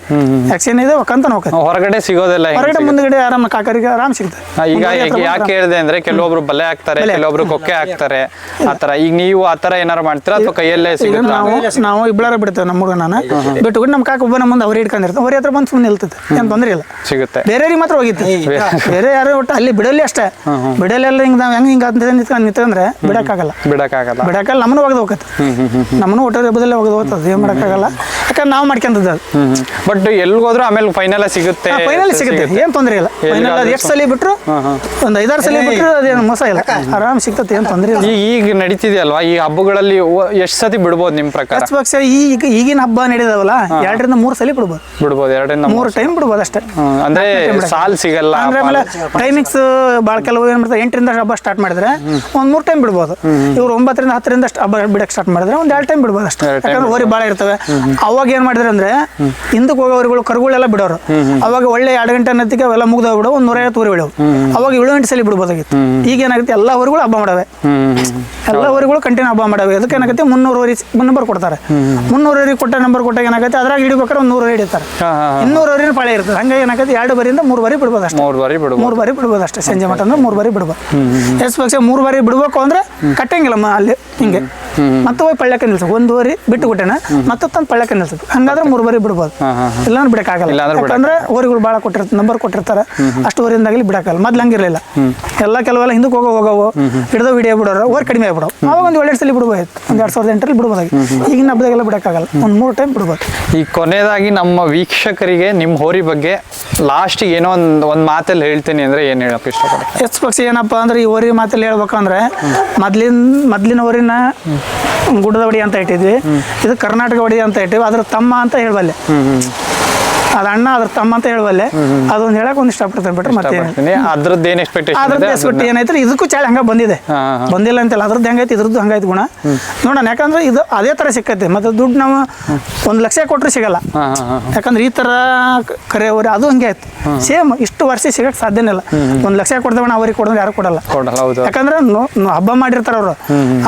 ಯಕ್ಷನ್ ಇದೆ ಒಕ್ಕಂತ ಹೋಗತ್ತೆ ಹೊರಗಡೆ ಸಿಗೋದಿಲ್ಲ ಹೊರಗಡೆ ಮುಂದಗಡೆ ಆರಾಮ ಕಾಕರಿಗೆ ಆರಾಮ್ ಸಿಗುತ್ತೆ. ಈಗ ಯಾಕೆ ಹೇಳಿದೆ ಅಂದ್ರೆ ಕೆಲವೊಬ್ರು ಬಲೆ ಹಾಕ್ತಾರೆ ಕೆಲವೊಬ್ರು ಕೊಕ್ಕೆ ಹಾಕ್ತಾರೆ. ಆತರ ಈಗ ನೀವು ಆತರ ಏನಾರು ಮಾಡ್ತೀರಾ ಅಥವಾ ಕೈಯಲ್ಲೇ ಸಿಗುತ್ತೆ? ನಾವು ನಾವು ಇಬ್ಬಳಾರ ಬಿಡ್ತೇವೆ ನಮ್ಮ ಹುಡುಗ ನಾನು. ಬಿಟ್ಟು ನಮ್ಮ ಕಾಕ ಒಬ್ಬನ ಮುಂದೆ ಅವ್ರು ಹಿಡ್ಕೊಂಡಿರ್ತಾರೆ ಅವ್ರ ಹತ್ರ ಬಂದು ಸುಮ್ಮನೆ ನಿಲ್ತದೆ ಏನು ತೊಂದ್ರೆ ಇಲ್ಲ. ಸಿಗುತ್ತೆ. ಬೇರೆಯವ್ರಿಗೆ ಮಾತ್ರ ಹೋಗಿತ್ತು. ಬೇರೆ ಯಾರು ಒಟ್ಟು ಅಲ್ಲಿ ಬಿಡಲಿ ಅಷ್ಟೇ. ಬಿಡಲೆಲ್ಲ ಹಿಂಗೆ ನಾವು ಹೆಂಗೆ ಹಿಂಗೆ ಅಂತ ನಿಂತ್ಕೊಂಡು ನಿಂತಂದ್ರೆ ಬಿಡಕ್ಕಾಗಲ್ಲ. ಬಿಡಕ್ಕಾಗಲ್ಲ. ಬಿಡಕ್ಕಲ್ಲ ನಮ್ಮನ್ನು ಒಗೆದು ಹೋಗತ್ತೆ. ನಮ್ಮನ್ನು ಒಟ್ಟಾರೆ ಹಬ್ಬದಲ್ಲೇ ಒಗೆದು ಹೋಗ್ತದೆ ಏನು ಮಾಡೋಕ್ಕಾಗಲ್ಲ ಯಾಕಂದ್ರೆ ನಾವು ಮಾಡ್ಕೊಂತದ್ದು ಅದು. ಬಟ್ ಎಲ್ಗೋದ್ರು ಆಮೇಲೆ ಫೈನಲ್ ಸಿಗುತ್ತೆ ಫೈನಲ್ ಸಿಗುತ್ತೆ. ಏನು ತೊಂದ್ರೆ ಇಲ್ಲ. ಫೈನಲ್ ಅದು ಎಷ್ಟು ಸಲ ಬಿಟ್ರು ಒಂದ್ ಐದಾರು ಸಲ ಬಿಟ್ರು ಅದೇನು ಮೋಸ ಇಲ್ಲ. ಆರಾಮ್ ಸಿಗ್ತದೆ ಏನು ತೊಂದ್ರೆ ಇಲ್ಲ. ಈಗ ನಡೀತಿದೆಯಲ್ವಾ? ಈ ಹಬ್ಬಗಳಲ್ಲಿ ಎಷ್ಟು ಸತಿ ಬಿಡ್ಬೋದು ನಿಮ್ ಪ್ರಕಾರ? ಪಕ್ಷ ಈಗ ಈಗಿನ ಹಬ್ಬ ನಡೀತಾವಲ್ಲ ಎರಡರಿಂದ ಮೂರು ಸಲ ಬಿಡ್ಬೋದು. ಬಿಡ್ಬೋದು ಎರಡರಿಂದ ಮೂರು ಮೂರು ಟೈಮ್ ಬಿಡ್ಬೋದು ಅಷ್ಟೇ. ಅಂದ್ರೆ ಸಾಲ್ ಸಿಗಲ್ಲ ಅಂದ್ರೆ ಆಮೇಲೆ ಟೈಮಿಂಗ್ಸ್ ಭಾಳ ಕೆಲವು ಏನು ಮಾಡ್ತಾರೆ ಎಂಟರಿಂದ ಹಬ್ಬ ಸ್ಟಾರ್ಟ್ ಮಾಡಿದ್ರೆ ಒಂದ್ ಮೂರ್ ಟೈಮ್ ಬಿಡ್ಬೋದು. ಇವ್ರು ಒಂಬತ್ತರಿಂದ ಹತ್ತರಿಂದ ಹಬ್ಬ ಬಿಡಕ್ಕೆ ಸ್ಟಾರ್ಟ್ ಮಾಡಿದ್ರೆ ಒಂದ್ ಎರಡು ಟೈಮ್ ಬಿಡ್ಬೋದು ಅಷ್ಟೇ. ಯಾಕಂದ್ರೆ ಓರಿ ಭಾಳ ಇರ್ತವೆ. ಅವಾಗ ಏನ್ ಮಾಡಿದ್ರೆ ಅಂದ್ರೆ ಹಿಂದಕ್ಕೆ ಹೋಗೋರಿಗಳು ಕರುಗಳೆಲ್ಲ ಬಿಡೋರು. ಅವಾಗ ಒಳ್ಳೆ ಎರಡು ಗಂಟೆ ಅನ್ನೋದಕ್ಕೆ ಅವೆಲ್ಲ ಮುಗ್ದೋಗ್ಬಿಡೋ ಬಿಡೋ ಒಂದು ನೂರೈವತ್ತು ಊರಿ ಬಿಡವು. ಅವಾಗ ಏಳು ಗಂಟೆ ಸಲ ಬಿಡ್ಬೋದಾಗಿತ್ತು. ಈಗ ಏನಾಗುತ್ತೆ ಎಲ್ಲಾ ಊರುಗಳು ಹಬ್ಬ ಮಾಡವೆ. ಎಲ್ಲಾ ಊರುಗಳು ಕಂಟಿನ್ಯೂ ಹಬ್ಬ ಮಾಡವೆ. ಅದಕ್ಕೆ ಏನಾಗುತ್ತೆ ಮುನ್ನೂರುವರೆ ನಂಬರ್ ಕೊಡ್ತಾರೆ. ಮುನ್ನೂರವರೆಗೆ ಕೊಟ್ಟ ನಂಬರ್ ಕೊಟ್ಟಾಗ ಏನಾಗುತ್ತೆ ಅದ್ರಾಗ ಹಿಡಿಬೇಕಾದ್ರೆ ಒಂದು ನೂರು ಹಿಡಿತಾರೆ. ಇನ್ನೂರು. ಇನ್ನೂರವರೆಗೆ ಪಾಳೆ ಇರ್ತದೆ. ಹಂಗಾಗಿ ಏನಾಗುತ್ತೆ ಎರಡು ಬರಿಯಿಂದ ಮೂರು ಬಾರಿ ಬಿಡ್ಬೋದು ಅಷ್ಟೇ. ಮೂರ್ ಬಾರಿ ಬಿಡ್ಬೋದು. ಮೂರು ಬಾರಿ ಬಿಡ್ಬೋದು ಅಷ್ಟೇ. ಸಂಜೆ ಮಟ್ಟ ಅಂದ್ರೆ ಮೂರು ಬಾರಿ ಬಿಡ್ಬೋದು. ಎಷ್ಟು ಪಕ್ಷ ಮೂರು ಬಾರಿ ಬಿಡ್ಬೇಕು ಅಂದ್ರೆ ಕಟ್ಟಂಗಿಲ್ಲ ಅಲ್ಲಿ ಹಿಂಗೆ. ಮತ್ತೆ ಹೋಗಿ ಪಳ್ಳಕ್ಕೆ ನಿಲ್ಸಬೇಕು ಒಂದು ಬಾರಿ ಬಿಟ್ಟು ಕೊಟ್ಟೆನ ಮತ್ತೆ ತಂದು ಪಳ್ಳಕ್ಕೆ ನಿಲ್ಸಬೇಕು ಹಂಗಾದ್ರೆ ಮೂರು ಬಾರಿ ಬಿಡ್ಬೋದು. ಇಲ್ಲಾಂದ್ರೆ ಬಿಡಕ್ಕಾಗಲ್ಲ. ಅಂದ್ರೆ ಓರಿಗಳು ಯಾಕಂದ್ರೆ ಓರಿಗಳು ಭಾಳ ಕೊಟ್ಟಿರ್ತಾರೆ ನಂಬರ್ ಕೊಟ್ಟಿರ್ತಾರೆ. ಅಷ್ಟು ಊರಿಂದಾಗಲಿ ಬಿಡಕ್ಕಾಗಲ್ಲ. ಮೊದ್ಲು ಹಂಗಿರಲಿಲ್ಲ. ಎಲ್ಲ ಕೆಲವೆಲ್ಲ ಹಿಂದಕ್ಕೆ ಹೋಗೋ ಹೋಗವು. ಹಿಡಿದೋ ವಿಡಿಯೋ ಬಿಡೋರು. ಓರ್ ಕಡಿಮೆ ಆಗ್ಬಿಡೋ ಅವಾಗ ಒಂದು ಎರಡು ಸಲ ಬಿಡ್ಬೋದು ಒಂದು ಎರಡು ಸಾವಿರದ ಎಂಟರಲ್ಲಿ ಬಿಡ್ಬೋದಾಗಿ. ಈಗಿನ ಹಬ್ಬದಾಗೆಲ್ಲ ಬಿಡಕ್ಕಾಗಲ್ಲ. ಒಂದು ಮೂರು ಟೈಮ್ ಬಿಡ್ಬೋದು. ಈ ಕೊನೆಯದಾಗಿ ನಮ್ಮ ವೀಕ್ಷಕರಿಗೆ ನಿಮ್ಮ ಹೋರಿ ಬಗ್ಗೆ ಲಾಸ್ಟ್ ಏನೋ ಒಂದು ಒಂದು ಮಾತಲ್ಲಿ ಹೇಳ್ತೀನಿ ಅಂದ್ರೆ ಏನು ಹೇಳಕ್ ಇಷ್ಟಪಡ್ತೀನಿ ಎಸ್ ಪಕ್ಷ ಏನಪ್ಪ ಅಂದ್ರೆ ಈ ಊರಿನ ಮಾತಲ್ಲಿ ಹೇಳ್ಬೇಕಂದ್ರೆ ಮೊದ್ಲಿನ ಮೊದ್ಲಿನ ಊರಿನ ಗುಡದ ಅಂತ ಇಟ್ಟಿದ್ವಿ. ಇದು ಕರ್ನಾಟಕ ಒಡಿ ಅಂತ ಇಟ್ಟಿವಿ ಅದ್ರ ತಮ್ಮ ಅಂತ ಹೇಳಬಲ್ಲೆ ಅದ ಅಣ್ಣ ಅದ್ರ ತಮ್ಮ ಅಂತ ಹೇಳ್ವಲ್ಲೆ ಅದೊಂದು ಹೇಳಕ್ ಒಂದು ಇಷ್ಟಪಡ್ತೇನೆ ಬಿಟ್ರೆ ಮತ್ತೆ ಅದ್ರದ್ದು ಏನು ಎಕ್ಸ್ಪೆಕ್ಟೇಷನ್ ಅದ್ರದ್ದು ಎಸ್ಬಿಟ್ಟು ಏನೈತ್ರಿ ಇದಕ್ಕೂ ಚಾಳಿ ಹಂಗ ಬಂದಿದೆ. ಬಂದಿಲ್ಲ ಅಂತಿಲ್ಲ. ಅದ್ರದ್ದು ಹೆಂಗೈತಿ ಇದ್ರದ್ದು ಹಂಗೈತಿ ಗುಣ. ನೋಡೋಣ ಯಾಕಂದ್ರೆ ಇದು ಅದೇ ತರ ಸಿಕ್ಕೈತೆ. ಮತ್ತೆ ದುಡ್ಡು ನಾವು ಒಂದು ಲಕ್ಷ ಕೊಟ್ಟರೆ ಸಿಗಲ್ಲ. ಯಾಕಂದ್ರೆ ಈ ತರ ಕರೆ ಅದು ಹಂಗೆ ಆಯ್ತು ಸೇಮ್ ಇಷ್ಟು ವರ್ಷ ಸಿಗಕ್ ಸಾಧ್ಯನೇ ಇಲ್ಲ. ಒಂದ್ ಲಕ್ಷ ಕೊಡ್ದೇವಣ ಅವ್ರಿಗೆ ಕೊಡೋದು ಯಾರು ಕೊಡಲ್ಲ. ಯಾಕಂದ್ರೆ ಹಬ್ಬ ಮಾಡಿರ್ತಾರ ಅವರು.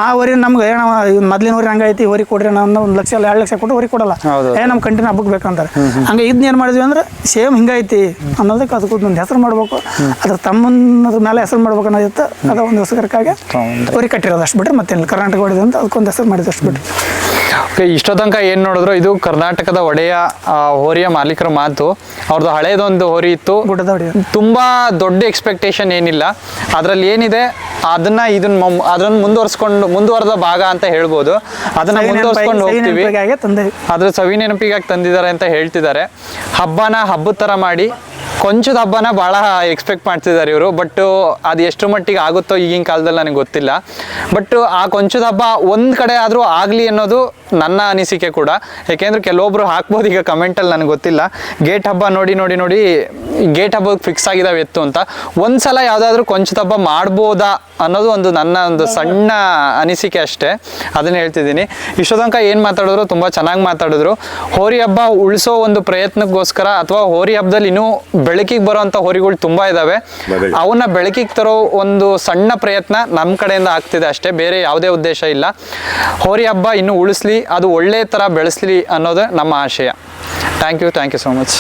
ಆ ವರಿ ನಮ್ಗೆ ಏನೋ ಮೊದ್ಲಿನ ಹಂಗೈತಿ ವರಿ ಕೊಡ್ರಿ ನಾವು ಒಂದು ಲಕ್ಷ ಎರಡು ಲಕ್ಷ ಕೊಟ್ಟು ವರಿ ಕೊಡಲ್ಲ. ಏ ನಮ್ ಕಂಟಿನ್ಯೂ ಹಬ್ಬಕ್ಕೆ ಬೇಕಂತಾರೆ. ಹಂಗೆ ಇದನ್ನ ಏನ್ ಮಾಡಿದ್ವಿ ಅಂದ್ರೆ ಸೇಮ್ ಹಿಂಗೈತಿ ಅನ್ನೋದಕ್ಕೆ ಅದಕ್ಕೂ ಒಂದು ಹೆಸರು ಮಾಡಬೇಕು. ಅದ್ರ ತಮ್ಮನ ಮೇಲೆ ಹೆಸರು ಮಾಡ್ಬೇಕು ಅನ್ನೋದಿತ್ತು. ಅದ ಒಂದು ಹೆಸರಕ್ಕಾಗಿ ಅವ್ರಿಗೆ ಕಟ್ಟಿರೋದು ಅಷ್ಟು ಬಿಟ್ರೆ ಮತ್ತೆ ಕರ್ನಾಟಕ ಹೊಡೆದು ಅಂತ ಅದಕ್ಕೊಂದು ಹೆಸರು ಮಾಡಿದ್ದು ಅಷ್ಟು ಬಿಟ್ರೆ. ಓಕೆ ಇಷ್ಟೋ ತನಕ ಏನು ನೋಡಿದ್ರು? ಇದು ಕರ್ನಾಟಕದ ಒಡೆಯ ಹೋರಿಯ ಮಾಲೀಕರ ಮಾತು. ಅವ್ರದ್ದು ಹಳೇದೊಂದು ಹೋರಿ ಇತ್ತು. ತುಂಬಾ ದೊಡ್ಡ ಎಕ್ಸ್ಪೆಕ್ಟೇಷನ್ ಏನಿಲ್ಲ. ಅದ್ರಲ್ಲಿ ಏನಿದೆ? ಅದನ್ನ ಇದನ್ನ ಅದನ್ನ ಮುಂದುವರ್ಸ್ಕೊಂಡು ಮುಂದುವರೆದ ಭಾಗ ಅಂತ ಹೇಳ್ಬೋದು. ಅದನ್ನ ಮುಂದುವರ್ಸ್ಕೊಂಡು ಹೋಗ್ತೀವಿ. ಅದ್ರ ಸವಿ ನೆನಪಿಗಾಗಿ ತಂದಿದ್ದಾರೆ ಅಂತ ಹೇಳ್ತಿದ್ದಾರೆ. ಹಬ್ಬನ ಹಬ್ಬದ ಥರ ಮಾಡಿ ಕೊಂಚದ ಹಬ್ಬನ ಭಾಳ ಎಕ್ಸ್ಪೆಕ್ಟ್ ಮಾಡ್ತಿದ್ದಾರೆ ಇವರು ಬಟ್ ಅದು ಎಷ್ಟು ಮಟ್ಟಿಗೆ ಆಗುತ್ತೋ ಈಗಿನ ಕಾಲದಲ್ಲಿ ನನಗೆ ಗೊತ್ತಿಲ್ಲ. ಬಟ್ ಆ ಕೊಂಚದ ಹಬ್ಬ ಒಂದು ಕಡೆ ಆದರೂ ಆಗಲಿ ಅನ್ನೋದು ನನ್ನ ಅನಿಸಿಕೆ ಕೂಡ. ಯಾಕೆಂದರೆ ಕೆಲವೊಬ್ರು ಹಾಕ್ಬೋದು ಈಗ ಕಮೆಂಟಲ್ಲಿ ನನಗೆ ಗೊತ್ತಿಲ್ಲ. ಗೇಟ್ ಹಬ್ಬ ನೋಡಿ ನೋಡಿ ನೋಡಿ ಗೇಟ್ ಹಬ್ಬಕ್ಕೆ ಫಿಕ್ಸ್ ಆಗಿದಾವೆ ಎತ್ತು ಅಂತ. ಒಂದ್ಸಲ ಯಾವುದಾದ್ರೂ ಕೊಂಚದ ಹಬ್ಬ ಮಾಡ್ಬೋದಾ ಅನ್ನೋದು ಒಂದು ನನ್ನ ಒಂದು ಸಣ್ಣ ಅನಿಸಿಕೆ ಅಷ್ಟೇ. ಅದನ್ನು ಹೇಳ್ತಿದ್ದೀನಿ. ಇಷ್ಟೋದಂಕ ಏನು ಮಾತಾಡಿದ್ರು ತುಂಬ ಚೆನ್ನಾಗಿ ಮಾತಾಡಿದ್ರು. ಹೋರಿ ಹಬ್ಬ ಉಳಿಸೋ ಒಂದು ಪ್ರಯತ್ನಕ್ಕೋಸ್ಕರ ಅಥವಾ ಹೋರಿ ಹಬ್ಬದಲ್ಲಿ ಇನ್ನೂ ಬೆಳಕಿಗೆ ಬರುವಂತ ಹೋರಿಗಳು ತುಂಬಾ ಇದಾವೆ. ಅವನ್ನ ಬೆಳಕಿಗೆ ತರೋ ಒಂದು ಸಣ್ಣ ಪ್ರಯತ್ನ ನಮ್ಮ ಕಡೆಯಿಂದ ಆಗ್ತಿದೆ ಅಷ್ಟೇ. ಬೇರೆ ಯಾವುದೇ ಉದ್ದೇಶ ಇಲ್ಲ. ಹೋರಿ ಹಬ್ಬ ಇನ್ನು ಉಳಿಸ್ಲಿ ಅದು ಒಳ್ಳೆ ತರ ಬೆಳೆಸ್ಲಿ ಅನ್ನೋದು ನಮ್ಮ ಆಶಯ. Thank you thank you so much